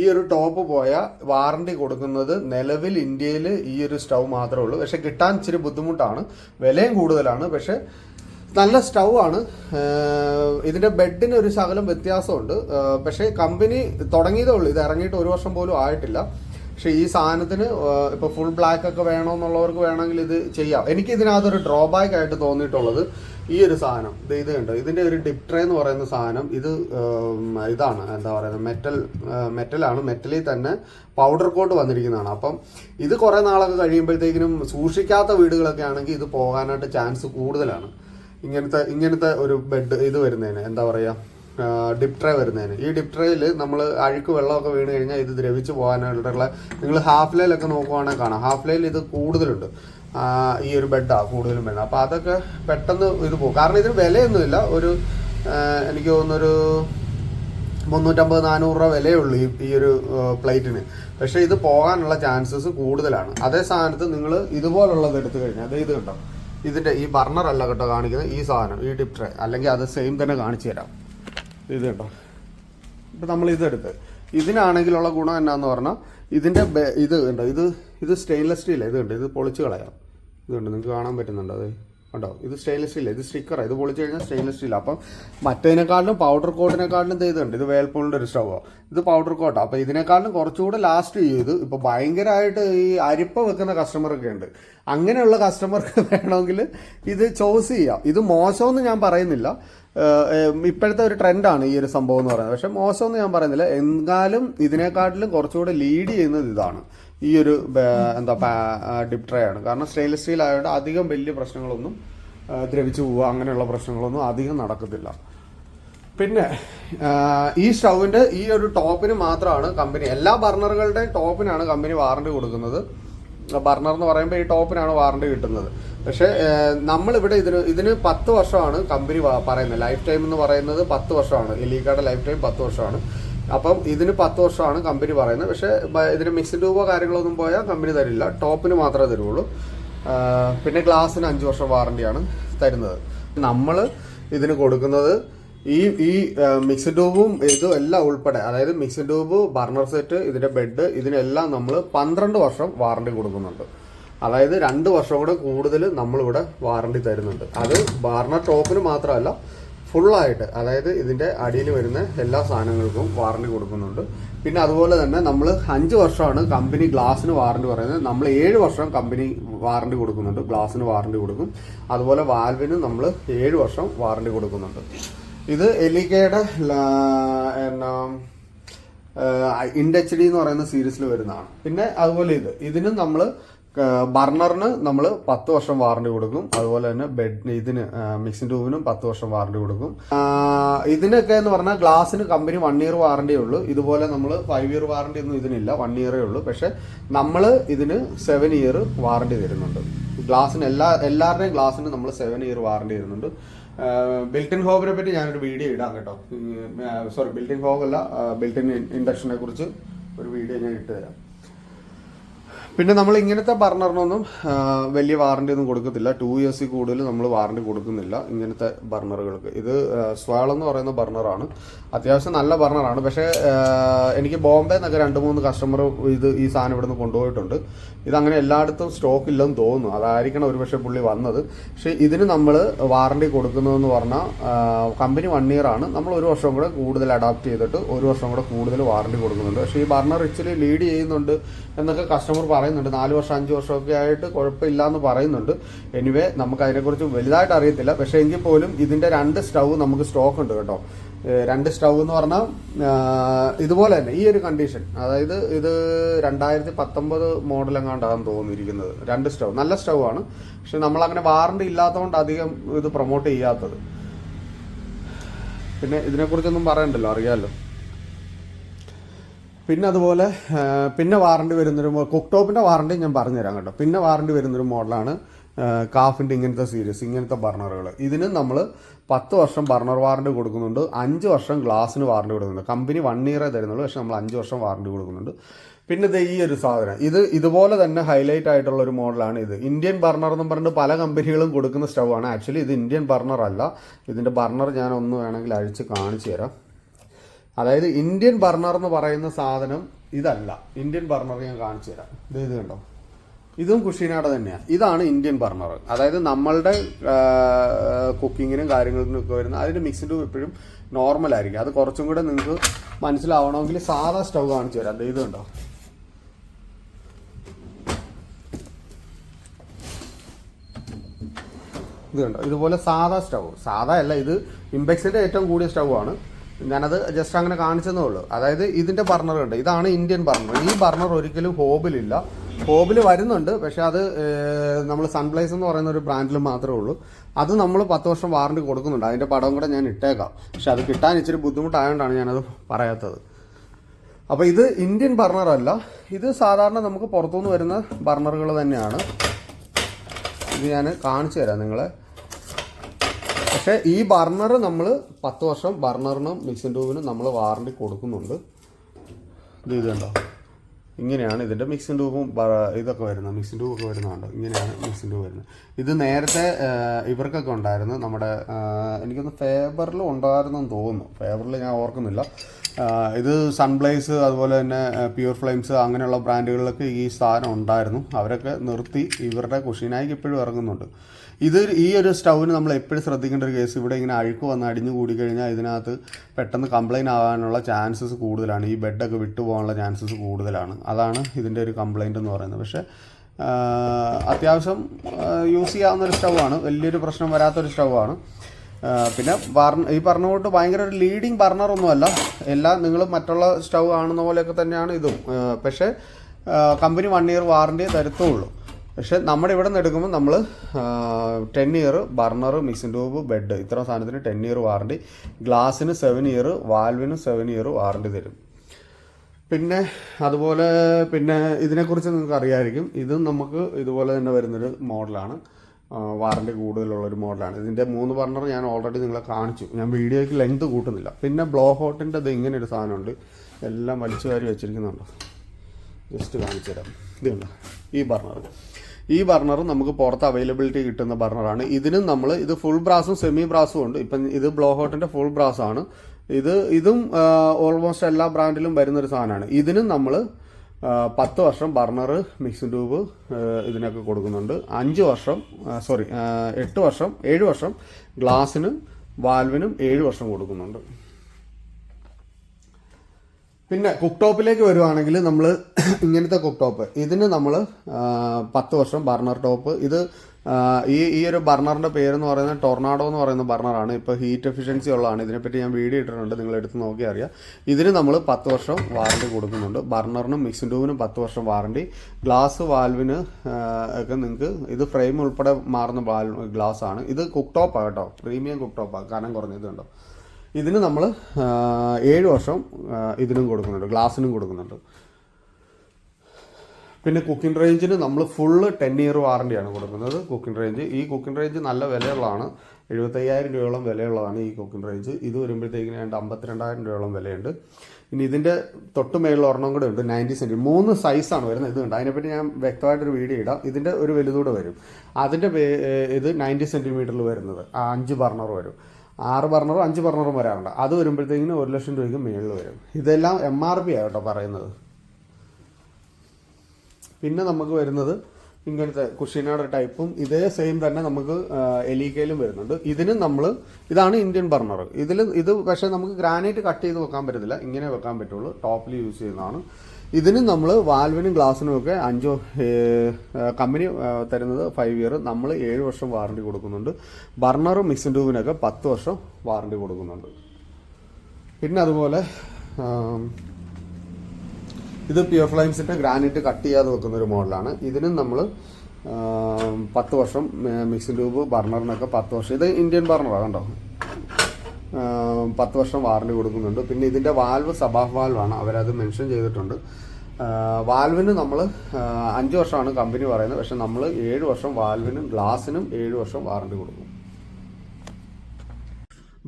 Speaker 1: ഈ ഒരു ടോപ്പ് പോയ വാറണ്ടി കൊടുക്കുന്നത് നിലവിൽ ഇന്ത്യയിൽ ഈ ഒരു സ്റ്റൗ മാത്രമേ ഉള്ളൂ. പക്ഷെ കിട്ടാൻ ഇച്ചിരി ബുദ്ധിമുട്ടാണ്. വിലയും കൂടുതലാണ്. പക്ഷെ നല്ല സ്റ്റൗ ആണ്. ഇതിന്റെ ബെഡിന് ഒരു ശകലം വ്യത്യാസമുണ്ട്. പക്ഷേ കമ്പനി തുടങ്ങിയതേ ഉള്ളൂ. ഇത് ഇറങ്ങിയിട്ട് ഒരു വർഷം പോലും ആയിട്ടില്ല. പക്ഷേ ഈ സാധനത്തിന് ഇപ്പോൾ ഇപ്പൊ ഫുൾ ബ്ലാക്ക് ഒക്കെ വേണമെന്നുള്ളവർക്ക് വേണമെങ്കിൽ ഇത് ചെയ്യാം. എനിക്ക് ഇതിനകത്തൊരു ഡ്രോബാക്ക് ആയിട്ട് തോന്നിയിട്ടുള്ളത് ഈ ഒരു സാധനം. ഇത് ഇത് കണ്ടോ? ഇതിന്റെ ഒരു ഡിപ്ട്രേ എന്ന് പറയുന്ന സാധനം. ഇത് ഇതാണ്. എന്താ പറയുന്നത്? മെറ്റൽ മെറ്റലാണ് മെറ്റലിൽ തന്നെ പൗഡർ കോട്ട് വന്നിരിക്കുന്നതാണ്. അപ്പം ഇത് കുറേ നാളൊക്കെ കഴിയുമ്പോഴത്തേക്കിനും സൂക്ഷിക്കാത്ത വീടുകളൊക്കെ ആണെങ്കിൽ ഇത് പോകാനായിട്ട് ചാൻസ് കൂടുതലാണ്. ഇങ്ങനത്തെ ഇങ്ങനത്തെ ഒരു ബെഡ് ഇത് വരുന്നതിന് എന്താ പറയുക ഡിപ് ട്രേ വരുന്നതിന് ഈ ഡിപ് ട്രേയിൽ നമ്മൾ അഴുക്ക് വെള്ളമൊക്കെ വീണ് കഴിഞ്ഞാൽ ഇത് ദ്രവിച്ച് പോകാനായിട്ടുള്ള നിങ്ങൾ ഹാഫ് ലൈലൊക്കെ നോക്കുവാണെങ്കിൽ കാണാം. ഹാഫ് ലൈൽ ഇത് കൂടുതലുണ്ട്. ഈ ഒരു ബെഡാണ് കൂടുതലും വരുന്നത് അപ്പോൾ അതൊക്കെ പെട്ടെന്ന് ഇത് പോകും. കാരണം ഇതിന് വിലയൊന്നുമില്ല. ഒരു എനിക്ക് തോന്നുന്നൊരു മുന്നൂറ്റമ്പത് നാനൂറ് രൂപ വിലയേ ഉള്ളൂ ഈ ഈ ഒരു പ്ലേറ്റിന്. പക്ഷേ ഇത് പോകാനുള്ള ചാൻസസ് കൂടുതലാണ്. അതേ സ്ഥാനത്ത് നിങ്ങൾ ഇതുപോലുള്ളത് എടുത്തു കഴിഞ്ഞാൽ അത് ഇത് കണ്ടോ? ഇതിന്റെ ഈ ബർണർ അല്ല കേട്ടോ കാണിക്കുന്നത് ഈ സാധനം ഈ ഡിപ് ട്രേ. അല്ലെങ്കിൽ അത് സെയിം തന്നെ കാണിച്ചു തരാം. ഇത് കേട്ടോ. ഇപ്പൊ നമ്മൾ ഇതെടുത്ത് ഇതിനാണെങ്കിലുള്ള ഗുണം എന്നാന്ന് പറഞ്ഞാൽ ഇതിന്റെ ഇത് കണ്ടോ? ഇത് ഇത് സ്റ്റെയിൻലെസ് സ്റ്റീൽ ഇത് കണ്ടോ? ഇത് പൊളിച്ച് കളയാം. ഇത് കണ്ടോ? നിങ്ങൾക്ക് കാണാൻ പറ്റുന്നുണ്ടോ അത്? കണ്ടോ? ഇത് സ്റ്റെയിൻലെസ് സ്റ്റീൽ ഇത് സ്റ്റിക്കർ ഇത് പൊളിച്ചു കഴിഞ്ഞാൽ സ്റ്റെയിൻലെസ് സ്റ്റീൽ അപ്പം മറ്റേതിനെക്കാളും പൗഡർ കോട്ടിനെക്കാളും ഇത് ഇതുണ്ട്. ഇത് വേൽപൂളിന്റെ ഒരു സ്റ്റവാണ് ഇത് പൗഡർ കോട്ടാണ് അപ്പോൾ ഇതിനെക്കാളും കുറച്ചുകൂടെ ലാസ്റ്റ് ചെയ്ത് ഇപ്പോൾ ഭയങ്കരമായിട്ട് ഈ അരിപ്പ വെക്കുന്ന കസ്റ്റമറൊക്കെ ഉണ്ട്. അങ്ങനെയുള്ള കസ്റ്റമർക്ക് വേണമെങ്കിൽ ഇത് ചോസ് ചെയ്യാം. ഇത് മോശമെന്ന് ഞാൻ പറയുന്നില്ല. ഇപ്പോഴത്തെ ഒരു ട്രെൻഡാണ് ഈ ഒരു സംഭവം എന്ന് പറയുന്നത്. പക്ഷെ മോശമെന്ന് ഞാൻ പറയുന്നില്ല. എന്നാലും ഇതിനെക്കാട്ടിലും കുറച്ചുകൂടെ ലീഡ് ചെയ്യുന്നത് ഇതാണ്. ഈ ഒരു എന്താ ഡിപ് ട്രേ ആണ്. കാരണം സ്റ്റെയിൻലെസ് സ്റ്റീൽ ആയതുകൊണ്ട് അധികം വലിയ പ്രശ്നങ്ങളൊന്നും ദ്രവിച്ചു പോവുക അങ്ങനെയുള്ള പ്രശ്നങ്ങളൊന്നും അധികം നടക്കത്തില്ല. പിന്നെ ഈ സ്റ്റൗവിന്റെ ഈ ഒരു ടോപ്പിന് മാത്രമാണ് കമ്പനി എല്ലാ ബർണറുകളുടെയും ടോപ്പിനാണ് കമ്പനി വാറണ്ടി കൊടുക്കുന്നത്. ബർണർ എന്ന് പറയുമ്പോൾ ഈ ടോപ്പിനാണ് വാറണ്ടി കിട്ടുന്നത്. പക്ഷേ നമ്മളിവിടെ ഇതിന് ഇതിന് പത്ത് വർഷമാണ് കമ്പനി പറയുന്നത്. ലൈഫ് ടൈം എന്ന് പറയുന്നത് പത്ത് വർഷമാണ്. എലീക്കയുടെ ലൈഫ് ടൈം പത്ത് വർഷമാണ്. അപ്പം ഇതിന് പത്ത് വർഷമാണ് കമ്പനി പറയുന്നത്. പക്ഷേ ഇതിന് മിക്സ് രൂപ കാര്യങ്ങളൊന്നും പോയാൽ കമ്പനി തരില്ല. ടോപ്പിന് മാത്രമേ തരുള്ളൂ. പിന്നെ ഗ്ലാസ്സിന് അഞ്ച് വർഷം വാറണ്ടിയാണ് തരുന്നത്. നമ്മൾ ഇതിന് കൊടുക്കുന്നത് ഈ ഈ മിക്സ് ട്യൂബും ഇതും എല്ലാം ഉൾപ്പെടെ അതായത് മിക്സ് ട്യൂബ് ബർണർ സെറ്റ് ഇതിന്റെ ബെഡ് ഇതിനെല്ലാം നമ്മൾ പന്ത്രണ്ട് വർഷം വാറണ്ടി കൊടുക്കുന്നുണ്ട്. അതായത് രണ്ട് വർഷം കൂടെ കൂടുതൽ നമ്മളിവിടെ വാറണ്ടി തരുന്നുണ്ട്. അത് ബർണർ ടോപ്പിന് മാത്രമല്ല ഫുള്ളായിട്ട് അതായത് ഇതിന്റെ അടിയിൽ വരുന്ന എല്ലാ സാധനങ്ങൾക്കും വാറണ്ടി കൊടുക്കുന്നുണ്ട്. പിന്നെ അതുപോലെ തന്നെ നമ്മൾ അഞ്ച് വർഷമാണ് കമ്പനി ഗ്ലാസ്സിന് വാറണ്ടി പറയുന്നത്. നമ്മൾ ഏഴ് വർഷം കമ്പനി വാറണ്ടി കൊടുക്കുന്നുണ്ട്. ഗ്ലാസ്സിന് വാറണ്ടി കൊടുക്കും. അതുപോലെ വാൽവിന് നമ്മൾ ഏഴ് വർഷം വാറണ്ടി കൊടുക്കുന്നുണ്ട്. ഇത് എലിക്കയുടെ എന്നാ ഇൻഡെച്ച് ഡി എന്ന് പറയുന്ന സീരീസിൽ വരുന്നതാണ്. പിന്നെ അതുപോലെ ഇത്. ഇതിനും നമ്മൾ ബർണറിന് നമ്മൾ പത്ത് വർഷം വാറണ്ടി കൊടുക്കും. അതുപോലെ തന്നെ ബെഡ് ഇതിന് മിക്സിംഗ് ട്യൂബിനും പത്ത് വർഷം വാറണ്ടി കൊടുക്കും. ഇതിനൊക്കെ എന്ന് പറഞ്ഞാൽ ഗ്ലാസിന് കമ്പനി വൺ ഇയർ വാറണ്ടി ഉള്ളൂ. ഇതുപോലെ നമ്മൾ ഫൈവ് ഇയർ വാറണ്ടി ഒന്നും ഇതിനില്ല. വൺ ഇയറേ ഉള്ളൂ. പക്ഷെ നമ്മൾ ഇതിന് സെവൻ ഇയർ വാറണ്ടി തരുന്നുണ്ട്. ഗ്ലാസിന് എല്ലാ എല്ലാവരുടെയും ഗ്ലാസിന് നമ്മൾ സെവൻ ഇയർ വാറണ്ടി തരുന്നുണ്ട്. ബിൽട്ടിൻ ഹോബിനെ പറ്റി ഞാനൊരു വീഡിയോ ഇടാം കേട്ടോ. സോറി ബിൽട്ടിൻ ഹോബ് അല്ല ബിൽട്ടിൻ ഇൻഡക്ഷനെ കുറിച്ച് ഒരു വീഡിയോ ഞാൻ ഇട്ട് തരാം. പിന്നെ നമ്മൾ ഇങ്ങനത്തെ ബർണറിനൊന്നും വലിയ വാറണ്ടി ഒന്നും കൊടുക്കത്തില്ല. ടു ഇയേഴ്സിൽ കൂടുതൽ നമ്മൾ വാറണ്ടി കൊടുക്കുന്നില്ല ഇങ്ങനത്തെ ബർണറുകൾക്ക്. ഇത് സ്വാൾ എന്ന് പറയുന്ന ബർണറാണ്. അത്യാവശ്യം നല്ല ബർണറാണ്. പക്ഷേ എനിക്ക് ബോംബെ എന്നൊക്കെ രണ്ട് മൂന്ന് കസ്റ്റമർ ഇത് ഈ സാധനം ഇവിടുന്ന് കൊണ്ടുപോയിട്ടുണ്ട്. ഇതങ്ങനെ എല്ലായിടത്തും സ്റ്റോക്ക് ഇല്ലെന്ന് തോന്നുന്നു. അതായിരിക്കണം ഒരുപക്ഷെ പുള്ളി വന്നത്. പക്ഷേ ഇതിന് നമ്മൾ വാറണ്ടി കൊടുക്കുന്നതെന്ന് പറഞ്ഞാൽ കമ്പനി വൺ ഇയർ ആണ്. നമ്മൾ ഒരു വർഷം കൂടെ കൂടുതൽ അഡാപ്റ്റ് ചെയ്തിട്ട് ഒരു വർഷം കൂടെ കൂടുതൽ വാറണ്ടി കൊടുക്കുന്നുണ്ട്. പക്ഷേ ഈ ബർണർ ഇച്ചിരി ലീഡ് ചെയ്യുന്നുണ്ട്. എന്നൊക്കെ കസ്റ്റമർ പറയുന്നുണ്ട്. നാല് വർഷം അഞ്ച് വർഷമൊക്കെ ആയിട്ട് കുഴപ്പമില്ല എന്ന് പറയുന്നുണ്ട്. എനിവേ നമുക്ക് അതിനെക്കുറിച്ച് വലുതായിട്ട് അറിയത്തില്ല. പക്ഷേ എങ്കിൽ പോലും ഇതിന്റെ രണ്ട് സ്റ്റൗ നമുക്ക് സ്റ്റോക്ക് ഉണ്ട് കേട്ടോ. രണ്ട് സ്റ്റൗ എന്ന് പറഞ്ഞാൽ ഇതുപോലെ തന്നെ ഈ ഒരു കണ്ടീഷൻ അതായത് ഇത് രണ്ടായിരത്തി പത്തൊമ്പത് മോഡൽ എങ്ങാണ്ടാണെന്ന് തോന്നിയിരിക്കുന്നത്. രണ്ട് സ്റ്റൗ. നല്ല സ്റ്റൗ ആണ്. പക്ഷെ നമ്മൾ അങ്ങനെ വാറണ്ടി ഇല്ലാത്തതുകൊണ്ട് അധികം ഇത് പ്രൊമോട്ട് ചെയ്യാത്തത്. പിന്നെ ഇതിനെക്കുറിച്ചൊന്നും പറയണ്ടല്ലോ അറിയാമല്ലോ പിന്നെ അതുപോലെ പിന്നെ വാറണ്ടി വരുന്നൊരു കുക്ക് ടോപ്പിന്റെ വാറണ്ടി ഞാൻ പറഞ്ഞുതരാം കേട്ടോ. പിന്നെ വാറണ്ടി വരുന്നൊരു മോഡലാണ് കാഫിന്റെ ഇങ്ങനത്തെ സീരീസ് ഇങ്ങനത്തെ ബർണറുകൾ ഇതിന് നമ്മൾ പത്ത് വർഷം ബർണർ വാറണ്ടി കൊടുക്കുന്നുണ്ട് അഞ്ച് വർഷം ഗ്ലാസിന് വാറണ്ടി കൊടുക്കുന്നുണ്ട്. കമ്പനി വൺ ഇയറേ തരുന്നുള്ളൂ പക്ഷെ നമ്മൾ അഞ്ച് വർഷം വാറണ്ടി കൊടുക്കുന്നുണ്ട്. പിന്നെ ഇത് ഈ ഒരു സാധനം ഇത് ഇതുപോലെ തന്നെ ഹൈലൈറ്റ് ആയിട്ടുള്ള ഒരു മോഡലാണ് ഇത്. ഇന്ത്യൻ ബർണർ എന്ന് പറഞ്ഞിട്ട് പല കമ്പനികളും കൊടുക്കുന്ന സ്റ്റൗ ആണ്. ആക്ച്വലി ഇത് ഇന്ത്യൻ ബർണർ അല്ല. ഇതിന്റെ ബർണർ ഞാൻ ഒന്ന് വേണമെങ്കിൽ അഴിച്ച് കാണിച്ചു തരാം അതായത് ഇന്ത്യൻ ബർണർ എന്ന് പറയുന്ന സാധനം ഇതല്ല. ഇന്ത്യൻ ബർണർ ഞാൻ കാണിച്ചു തരാം. ഇത് കണ്ടോ? ഇതും കുഷീനാട തന്നെയാണ് ഇതാണ് ഇന്ത്യൻ ബർണർ. അതായത് നമ്മളുടെ കുക്കിങ്ങിനും കാര്യങ്ങൾക്കും ഒക്കെ വരുന്ന അതിന്റെ മിക്സിന്റെ എപ്പോഴും നോർമൽ ആയിരിക്കും. അത് കുറച്ചും കൂടെ നിങ്ങൾക്ക് മനസ്സിലാവണമെങ്കിൽ സാധാ സ്റ്റൗ കാണിച്ചു തരാം. ഇത് കണ്ടോ? ഇത് കണ്ടോ? ഇതുപോലെ സാധാ സ്റ്റൗ. സാധാ അല്ല ഇത് ഇമ്പെക്സിന്റെ ഏറ്റവും കൂടിയ സ്റ്റൗ ആണ്. ഞാനത് ജസ്റ്റ് അങ്ങനെ കാണിച്ചതേ ഉള്ളൂ. അതായത് ബർണർ ഉണ്ട്. ഇതാണ് ഇന്ത്യൻ ബർണർ ഈ ബർണർ ഒരിക്കലും ഹോബിലില്ല ഹോബിൽ വരുന്നുണ്ട്. പക്ഷെ അത് നമ്മൾ സൺപ്ലൈസ് എന്ന് പറയുന്ന ഒരു ബ്രാൻഡിൽ മാത്രമേ ഉള്ളൂ. അത് നമ്മൾ പത്ത് വർഷം വാറണ്ടി കൊടുക്കുന്നുണ്ട്. അതിന്റെ പടവും കൂടെ ഞാൻ ഇട്ടേക്കാം. പക്ഷെ അത് കിട്ടാൻ ഇച്ചിരി ബുദ്ധിമുട്ടായതുകൊണ്ടാണ് ഞാനത് പറയാത്തത്. അപ്പോൾ ഇത് ഇന്ത്യൻ ബർണർ അല്ല. ഇത് സാധാരണ നമുക്ക് പുറത്തുനിന്ന് വരുന്ന ബർണറുകൾ തന്നെയാണ്. ഇത് ഞാൻ കാണിച്ചു തരാം നിങ്ങളെ. പക്ഷേ ഈ ബർണർ നമ്മൾ പത്ത് വർഷം ബർണറിനും മിക്സിൻ ട്യൂബിനും നമ്മൾ വാറണ്ടി കൊടുക്കുന്നുണ്ട്. ഇത് ഇത് കണ്ടോ ഇങ്ങനെയാണ് ഇതിന്റെ മിക്സിൻ ട്യൂബും ഇതൊക്കെ വരുന്നത്. മിക്സിംഗ് ട്യൂബൊക്കെ വരുന്നുണ്ട് ഇങ്ങനെയാണ് മിക്സിൻ ട്യൂബ് വരുന്നത്. ഇത് നേരത്തെ ഇവർക്കൊക്കെ ഉണ്ടായിരുന്നു. നമ്മുടെ എനിക്കൊന്ന് ഫേബറിൽ ഉണ്ടായിരുന്നെന്ന് തോന്നുന്നു. ഫേബറിൽ ഞാൻ ഓർക്കുന്നില്ല. ഇത് സൺബ്ലൈസ് അതുപോലെ തന്നെ പ്യൂർ ഫ്ലെയിംസ് അങ്ങനെയുള്ള ബ്രാൻഡുകളിലൊക്കെ ഈ സാധനം ഉണ്ടായിരുന്നു. അവരൊക്കെ നിർത്തി ഇവരുടെ കുഷീനായിക്ക് ഇപ്പോഴും ഇറങ്ങുന്നുണ്ട്. ഇത് ഈ ഒരു സ്റ്റൗവിന് നമ്മൾ എപ്പോഴും ശ്രദ്ധിക്കേണ്ട ഒരു കേസ്. ഇവിടെ ഇങ്ങനെ അഴുക്ക് വന്ന് അടിഞ്ഞു കൂടി കഴിഞ്ഞാൽ ഇതിനകത്ത് പെട്ടെന്ന് കംപ്ലൈന്റ് ആകാനുള്ള ചാൻസസ് കൂടുതലാണ്. ഈ ബെഡൊക്കെ വിട്ടു പോകാനുള്ള ചാൻസസ് കൂടുതലാണ്. അതാണ് ഇതിന്റെ ഒരു കംപ്ലൈന്റ് എന്ന് പറയുന്നത്. പക്ഷേ അത്യാവശ്യം യൂസ് ചെയ്യാവുന്ന ഒരു സ്റ്റൗവാണ് വലിയൊരു പ്രശ്നം വരാത്തൊരു സ്റ്റൗവാണ് പിന്നെ ബർണ ഈ പറഞ്ഞ കൊണ്ട് ഭയങ്കര ഒരു ലീഡിങ് ബർണറൊന്നുമല്ല എല്ലാം നിങ്ങൾ മറ്റുള്ള സ്റ്റൗ കാണുന്ന പോലെയൊക്കെ തന്നെയാണ് ഇതും. പക്ഷേ കമ്പനി വൺ ഇയർ വാറണ്ടി തരത്തുള്ളൂ. പക്ഷെ നമ്മുടെ ഇവിടെ നിന്ന് എടുക്കുമ്പോൾ നമ്മൾ ten year burner mixing tube bed ഇത്ര സാധനത്തിന് ടെൻ ഇയർ വാറണ്ടി ഗ്ലാസ്സിന് സെവൻ ഇയർ വാൽവിന് സെവൻ ഇയർ വാറണ്ടി തരും. പിന്നെ അതുപോലെ പിന്നെ ഇതിനെക്കുറിച്ച് നിങ്ങൾക്ക് അറിയാമായിരിക്കും ഇതും നമുക്ക് ഇതുപോലെ തന്നെ വരുന്നൊരു മോഡലാണ്. വാറണ്ടി കൂടുതലുള്ളൊരു മോഡലാണ്. ഇതിന്റെ മൂന്ന് ബർണർ ഞാൻ ഓൾറെഡി നിങ്ങളെ കാണിച്ചു. ഞാൻ വീഡിയോയ്ക്ക് ലെങ്ത് കൂട്ടുന്നില്ല. പിന്നെ ബ്ലോ ഹോട്ടിന്റെ ഇത് ഇങ്ങനെ ഒരു സാധനമുണ്ട്. എല്ലാം വലിച്ചു വാരി വെച്ചിരിക്കുന്നുണ്ടോ. ജസ്റ്റ് കാണിച്ചു തരാം ഇതുണ്ട് ഈ ബർണർ ഈ ബർണറും നമുക്ക് പുറത്ത് അവൈലബിലിറ്റി കിട്ടുന്ന ബർണറാണ് ഇതിനും നമ്മൾ ഇത് ഫുൾ ബ്രാസും സെമി ബ്രാസും ഉണ്ട്. ഇപ്പം ഇത് ബ്ലോ ഹോട്ടിന്റെ ഫുൾ ബ്രാസ് ആണ്. ഇത് ഇതും ഓൾമോസ്റ്റ് എല്ലാ ബ്രാൻഡിലും വരുന്നൊരു സാധനമാണ്. ഇതിനും നമ്മൾ പത്ത് വർഷം ബർണർ മിക്സിംഗ് ട്യൂബ് ഇതിനൊക്കെ കൊടുക്കുന്നുണ്ട്. അഞ്ച് വർഷം സോറി എട്ട് വർഷം ഏഴ് വർഷം ഗ്ലാസിനും വാൽവിനും ഏഴ് വർഷം കൊടുക്കുന്നുണ്ട്. പിന്നെ കുക്ക് ടോപ്പിലേക്ക് വരുവാണെങ്കിൽ നമ്മൾ ഇങ്ങനത്തെ കുക്ക് ടോപ്പ് ഇതിന് നമ്മൾ പത്ത് വർഷം ബർണർ ടോപ്പ്. ഇത് ഈ ഈ ഒരു ബർണറിന്റെ പേരെന്ന് പറയുന്നത് ടൊർണാഡോ എന്ന് പറയുന്ന ബർണറാണ്. ഇപ്പോൾ ഹീറ്റ് എഫിഷ്യൻസി ഉള്ളതാണ്. ഇതിനെപ്പറ്റി ഞാൻ വീഡിയോ ഇട്ടിട്ടുണ്ട്. നിങ്ങൾ എടുത്ത് നോക്കി അറിയാം. ഇതിന് നമ്മൾ പത്ത് വർഷം വാറണ്ടി കൊടുക്കുന്നുണ്ട്. ബർണറിനും മിക്സിംഗ് ട്യൂബിനും പത്ത് വർഷം വാറണ്ടി. ഗ്ലാസ് വാൽവിന് ഒക്കെ നിങ്ങൾക്ക് ഇത് ഫ്രെയിം ഉൾപ്പെടെ മാറുന്ന വാൽ ഗ്ലാസ് ആണ്. ഇത് കുക്ക് ടോപ്പാണ് കേട്ടോ. പ്രീമിയം കുക്ക് ടോപ്പാണ് കുറഞ്ഞത് കണ്ടോ ഇതിന് നമ്മൾ ഏഴ് വർഷം ഇതിനും കൊടുക്കുന്നുണ്ട് ഗ്ലാസ്സിനും കൊടുക്കുന്നുണ്ട്. പിന്നെ കുക്കിംഗ് റേഞ്ചിന് നമ്മൾ ഫുള്ള് ടെൻ ഇയർ വാറണ്ടിയാണ് കൊടുക്കുന്നത്. കുക്കിംഗ് റേഞ്ച് ഈ കുക്കിംഗ് റേഞ്ച് നല്ല വിലയുള്ളതാണ്. എഴുപത്തയ്യായിരം രൂപയോളം വിലയുള്ളതാണ് ഈ കുക്കിംഗ് റേഞ്ച് ഇത് വരുമ്പോഴത്തേക്കിന് രണ്ട് അമ്പത്തിരണ്ടായിരം രൂപയോളം വിലയുണ്ട്. ഇനി ഇതിന്റെ തൊട്ട് മേളിൽ ഒരെണ്ണം കൂടെ ഉണ്ട് നയന്റി സെന്റി മൂന്ന് സൈസാണ് വരുന്നത്. ഇതുണ്ട് അതിനെപ്പറ്റി ഞാൻ വ്യക്തമായിട്ടൊരു വീഡിയോ ഇടാം. ഇതിന്റെ ഒരു വലുതൂടെ വരും. അതിന്റെ ഇത് നയന്റി സെന്റിമീറ്ററിൽ വരുന്നത്. അഞ്ച് ബർണർ വരും. ആറ് ബർണറും അഞ്ച് ബർണറും വരാറുണ്ട്. അത് വരുമ്പോഴത്തേക്കിനും ഒരു ലക്ഷം രൂപയ്ക്ക് മേളിൽ വരും. ഇതെല്ലാം എം ആർ പി ആയിട്ടോ പറയുന്നത്. പിന്നെ നമുക്ക് വരുന്നത് ഇങ്ങനത്തെ കുഷിനാട് ടൈപ്പും ഇതേ സെയിം തന്നെ നമുക്ക് എലിക്കയിലും വരുന്നുണ്ട്. ഇതിനും നമ്മൾ ഇതാണ് ഇന്ത്യൻ ബർണർ ഇതിൽ ഇത് പക്ഷേ നമുക്ക് ഗ്രാനൈറ്റ് കട്ട് ചെയ്ത് വെക്കാൻ പറ്റത്തില്ല. ഇങ്ങനെ വെക്കാൻ പറ്റുള്ളൂ. ടോപ്പിൽ യൂസ് ചെയ്യുന്നതാണ്. ഇതിനും നമ്മൾ വാൽവിനും ഗ്ലാസ്സിനും ഒക്കെ അഞ്ചോ കമ്പനി തരുന്നത് ഫൈവ് ഇയർ നമ്മൾ ഏഴ് വർഷം വാറണ്ടി കൊടുക്കുന്നുണ്ട്. ബർണറും മിക്സിൻ ട്യൂബിനൊക്കെ പത്ത് വർഷം വാറണ്ടി കൊടുക്കുന്നുണ്ട്. പിന്നെ അതുപോലെ ഇത് പ്യൂർ ഫ്ലൈംസിന്റെ ഗ്രാനൈറ്റ് കട്ട് ചെയ്യാതെ വെക്കുന്ന ഒരു മോഡലാണ്. ഇതിനും നമ്മൾ പത്ത് വർഷം മിക്സിൻ ട്യൂബ് ബർണറിനൊക്കെ പത്ത് വർഷം. ഇത് ഇന്ത്യൻ ബർണറാണ് കണ്ടോ? പത്ത് വർഷം വാറണ്ടി കൊടുക്കുന്നുണ്ട്. പിന്നെ ഇതിന്റെ വാൽവ് സബാഫ് വാൽവാണ്. അവരത് മെൻഷൻ ചെയ്തിട്ടുണ്ട്. വാൽവിന് നമ്മൾ അഞ്ച് വർഷമാണ് കമ്പനി പറയുന്നത്. പക്ഷെ നമ്മൾ ഏഴ് വർഷം വാൽവിനും ഗ്ലാസിനും ഏഴ് വർഷം വാറണ്ടി കൊടുക്കും.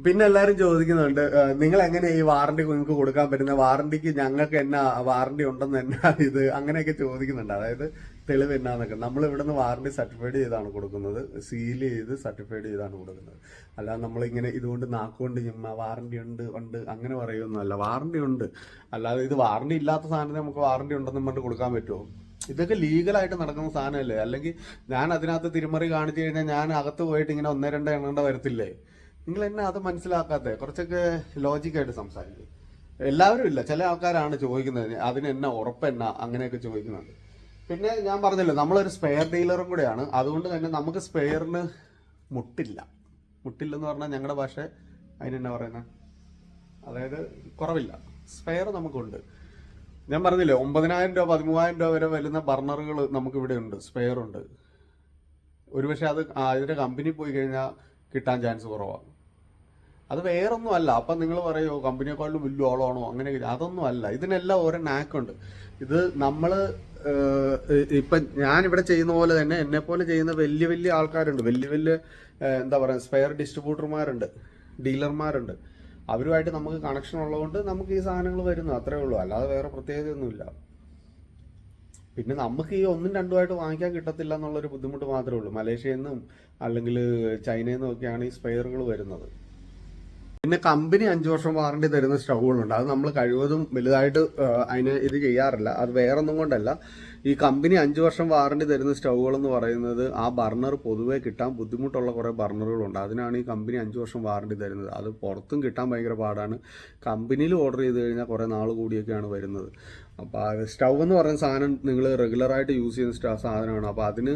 Speaker 1: പിന്നെ എല്ലാവരും ചോദിക്കുന്നുണ്ട് നിങ്ങൾ എങ്ങനെ ഈ വാറണ്ടി നിങ്ങൾക്ക് കൊടുക്കാൻ പറ്റുന്ന വാറണ്ടിക്ക് ഞങ്ങൾക്ക് എന്നാ വാറണ്ടി ഉണ്ടെന്ന് എന്നാ ഇത്? അങ്ങനെയൊക്കെ ചോദിക്കുന്നുണ്ട്. അതായത് തെളിവ് എന്നാന്നൊക്കെ നമ്മൾ ഇവിടെ നിന്ന് വാറണ്ടി സർട്ടിഫൈഡ് ചെയ്താണ് കൊടുക്കുന്നത്. സീൽ ചെയ്ത് സർട്ടിഫൈഡ് ചെയ്താണ് കൊടുക്കുന്നത്. അല്ലാതെ നമ്മളിങ്ങനെ ഇതുകൊണ്ട് നാക്കുകൊണ്ട് ചുമ്മ വാറണ്ടി ഉണ്ട് ഉണ്ട് അങ്ങനെ പറയുമൊന്നുമല്ല വാറണ്ടി ഉണ്ട്. അല്ലാതെ ഇത് വാറണ്ടി ഇല്ലാത്ത സാധനത്തിന് നമുക്ക് വാറണ്ടി ഉണ്ടെന്ന് പറഞ്ഞിട്ട് കൊടുക്കാൻ പറ്റുമോ? ഇതൊക്കെ ലീഗലായിട്ട് നടക്കുന്ന സാധനമല്ലേ? അല്ലെങ്കിൽ ഞാൻ അതിനകത്ത് തിരിമറി കാണിച്ചു കഴിഞ്ഞാൽ ഞാൻ അകത്ത് പോയിട്ട് ഇങ്ങനെ ഒന്നേ രണ്ടേ എണ്ണേണ്ട വരത്തില്ലേ? നിങ്ങൾ എന്നെ അത് മനസ്സിലാക്കാത്തെ? കുറച്ചൊക്കെ ലോജിക്കായിട്ട് സംസാരിക്കും. എല്ലാവരും ഇല്ല. ചില ആൾക്കാരാണ് ചോദിക്കുന്നത് അതിന് എന്നാ ഉറപ്പെന്നാ അങ്ങനെയൊക്കെ ചോദിക്കുന്നുണ്ട് പിന്നെ ഞാൻ പറഞ്ഞല്ലോ നമ്മളൊരു സ്പെയർ ഡീലറും കൂടെയാണ്. അതുകൊണ്ട് തന്നെ നമുക്ക് സ്പെയറിന് മുട്ടില്ല. മുട്ടില്ലെന്ന് പറഞ്ഞാൽ ഞങ്ങളുടെ ഭാഷ അതിനെന്നാ പറയുന്നത് അതായത് കുറവില്ല. സ്പെയർ നമുക്കുണ്ട്. ഞാൻ പറഞ്ഞില്ലേ ഒമ്പതിനായിരം രൂപ പതിമൂവായിരം രൂപ വരെ വരുന്ന ബർണറുകൾ നമുക്കിവിടെ ഉണ്ട് സ്പെയർ ഉണ്ട്. ഒരുപക്ഷെ അത് അതിന്റെ കമ്പനി പോയി കഴിഞ്ഞാൽ കിട്ടാൻ ചാൻസ് കുറവാണ് അത് വേറൊന്നും അല്ല അപ്പം നിങ്ങൾ പറയുമോ കമ്പനിയെക്കാളും വലിയ ആളാണോ? അങ്ങനെ അതൊന്നും അല്ല ഇതിനെല്ലാം ഓരോ നാക്കുണ്ട് ഇത് നമ്മൾ ഇപ്പം ഞാനിവിടെ ചെയ്യുന്ന പോലെ തന്നെ എന്നെ പോലെ ചെയ്യുന്ന വലിയ വലിയ ആൾക്കാരുണ്ട്. വലിയ വലിയ എന്താ പറയുക സ്പെയർ ഡിസ്ട്രിബ്യൂട്ടർമാരുണ്ട് ഡീലർമാരുണ്ട് അവരുമായിട്ട് നമുക്ക് കണക്ഷൻ ഉള്ളതുകൊണ്ട് നമുക്ക് ഈ സാധനങ്ങൾ വരുന്നു. അത്രേ ഉള്ളൂ. അല്ലാതെ വേറെ പ്രത്യേകതയൊന്നുമില്ല. പിന്നെ നമുക്ക് ഈ ഒന്നും രണ്ടുമായിട്ട് വാങ്ങിക്കാൻ കിട്ടത്തില്ല എന്നുള്ളൊരു ബുദ്ധിമുട്ട് മാത്രമേ ഉള്ളൂ. മലേഷ്യയിൽ നിന്നും അല്ലെങ്കിൽ ചൈനയിൽ നിന്നും ഒക്കെയാണ് ഈ സ്പെയറുകൾ വരുന്നത്. പിന്നെ കമ്പനി അഞ്ചു വർഷം വാറണ്ടി തരുന്ന സ്റ്റൗകളുണ്ട് അത് നമ്മൾ കഴിവതും വലുതായിട്ട് അതിന് ഇത് ചെയ്യാറില്ല. അത് വേറൊന്നും കൊണ്ടല്ല. ഈ കമ്പനി അഞ്ചു വർഷം വാറണ്ടി തരുന്ന സ്റ്റൗകൾ എന്ന് പറയുന്നത് ആ ബർണർ പൊതുവേ കിട്ടാൻ ബുദ്ധിമുട്ടുള്ള കുറേ ബർണറുകളുണ്ട്. അതിനാണ് ഈ കമ്പനി അഞ്ചു വർഷം വാറണ്ടി തരുന്നത്. അത് പുറത്തും കിട്ടാൻ ഭയങ്കര പാടാണ്. കമ്പനിയിൽ ഓർഡർ ചെയ്ത് കഴിഞ്ഞാൽ കുറേ നാൾ കൂടിയൊക്കെയാണ് വരുന്നത്. അപ്പോൾ സ്റ്റൗ എന്ന് പറയുന്ന സാധനം നിങ്ങൾ റെഗുലറായിട്ട് യൂസ് ചെയ്യുന്ന സാധനമാണ്. അപ്പോൾ അതിന്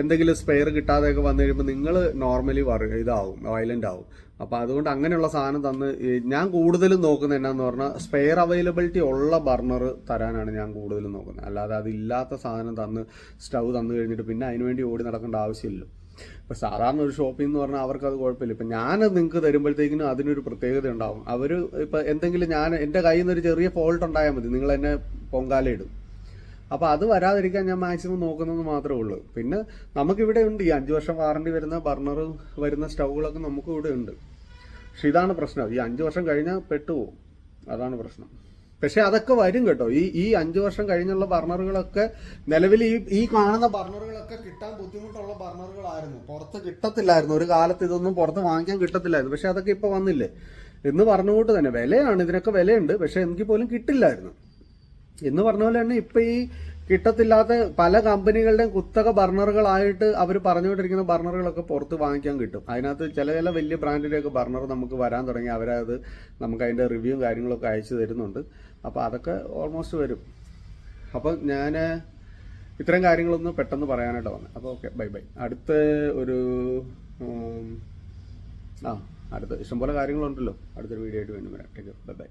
Speaker 1: എന്തെങ്കിലും സ്പെയർ കിട്ടാതെയൊക്കെ വന്നു കഴിയുമ്പോൾ നിങ്ങൾ നോർമലി ഇതാവും വയലന്റ് ആവും. അപ്പോൾ അതുകൊണ്ട് അങ്ങനെയുള്ള സാധനം തന്ന് ഞാൻ കൂടുതലും നോക്കുന്നത് എന്നാന്ന് പറഞ്ഞാൽ സ്പെയർ അവൈലബിലിറ്റി ഉള്ള ബർണർ തരാനാണ് ഞാൻ കൂടുതലും നോക്കുന്നത്. അല്ലാതെ അതില്ലാത്ത സാധനം തന്ന് സ്റ്റൗ തന്നു കഴിഞ്ഞിട്ട് പിന്നെ അതിനുവേണ്ടി ഓടി നടക്കേണ്ട ആവശ്യമില്ല. ഇപ്പം സാധാരണ ഒരു ഷോപ്പിംഗ് എന്ന് പറഞ്ഞാൽ അവർക്ക് അത് കുഴപ്പമില്ല. ഇപ്പം ഞാൻ നിങ്ങൾക്ക് തരുമ്പോഴത്തേക്കിനും അതിനൊരു പ്രത്യേകത ഉണ്ടാവും. അവർ ഇപ്പം എന്തെങ്കിലും ഞാൻ എന്റെ കയ്യിൽ നിന്ന് ഒരു ചെറിയ ഫോൾട്ട് ഉണ്ടായാൽ മതി. നിങ്ങൾ എന്നെ പൊങ്കാലയിടും. അപ്പോൾ അത് വരാതിരിക്കാൻ ഞാൻ മാക്സിമം നോക്കുന്നത് മാത്രമേ ഉള്ളൂ. പിന്നെ നമുക്കിവിടെ ഉണ്ട് ഈ അഞ്ച് വർഷം വാറണ്ടി വരുന്ന ബർണർ വരുന്ന സ്റ്റൗകളൊക്കെ നമുക്ക് ഇവിടെ ഉണ്ട്. പക്ഷെ ഇതാണ് പ്രശ്നം. ഈ അഞ്ച് വർഷം കഴിഞ്ഞാൽ പെട്ടുപോകും അതാണ് പ്രശ്നം. പക്ഷെ അതൊക്കെ വരും കേട്ടോ. ഈ ഈ അഞ്ച് വർഷം കഴിഞ്ഞുള്ള ബർണറുകളൊക്കെ നിലവിൽ ഈ ഈ കാണുന്ന ബർണറുകളൊക്കെ കിട്ടാൻ ബുദ്ധിമുട്ടുള്ള ബർണറുകളായിരുന്നു പുറത്ത് കിട്ടത്തില്ലായിരുന്നു. ഒരു കാലത്ത് ഇതൊന്നും പുറത്ത് വാങ്ങിക്കാൻ കിട്ടത്തില്ലായിരുന്നു. പക്ഷെ അതൊക്കെ ഇപ്പൊ വന്നില്ലേ? എന്ന് പറഞ്ഞുകൊണ്ട് തന്നെ വിലയാണ്. ഇതിനൊക്കെ വിലയുണ്ട്. പക്ഷെ എനിക്ക് പോലും കിട്ടില്ലായിരുന്നു. എന്ന് പറഞ്ഞ പോലെ തന്നെ ഇപ്പൊ ഈ കിട്ടത്തില്ലാത്ത പല കമ്പനികളുടെയും കുത്തക ബർണറുകളായിട്ട് അവർ പറഞ്ഞുകൊണ്ടിരിക്കുന്ന ബർണറുകളൊക്കെ പുറത്ത് വാങ്ങിക്കാൻ കിട്ടും. അതിനകത്ത് ചില ചില വലിയ ബ്രാൻഡിന്റെയൊക്കെ ബർണർ നമുക്ക് വരാൻ തുടങ്ങി അവരത് നമുക്ക് അതിന്റെ റിവ്യൂ കാര്യങ്ങളൊക്കെ അയച്ചു തരുന്നുണ്ട്. അപ്പോൾ അതൊക്കെ ഓൾമോസ്റ്റ് വരും. അപ്പം ഞാൻ ഇത്തരം കാര്യങ്ങളൊന്നും പെട്ടെന്ന് പറയാനായിട്ട് വന്നത് അപ്പോൾ ഓക്കെ ബൈ ബൈ. അടുത്ത ഒരു ആ അടുത്ത ഇഷ്ടംപോലെ കാര്യങ്ങളുണ്ടല്ലോ. അടുത്തൊരു വീഡിയോ ആയിട്ട് വേണ്ടി വരാം. Take bye bye.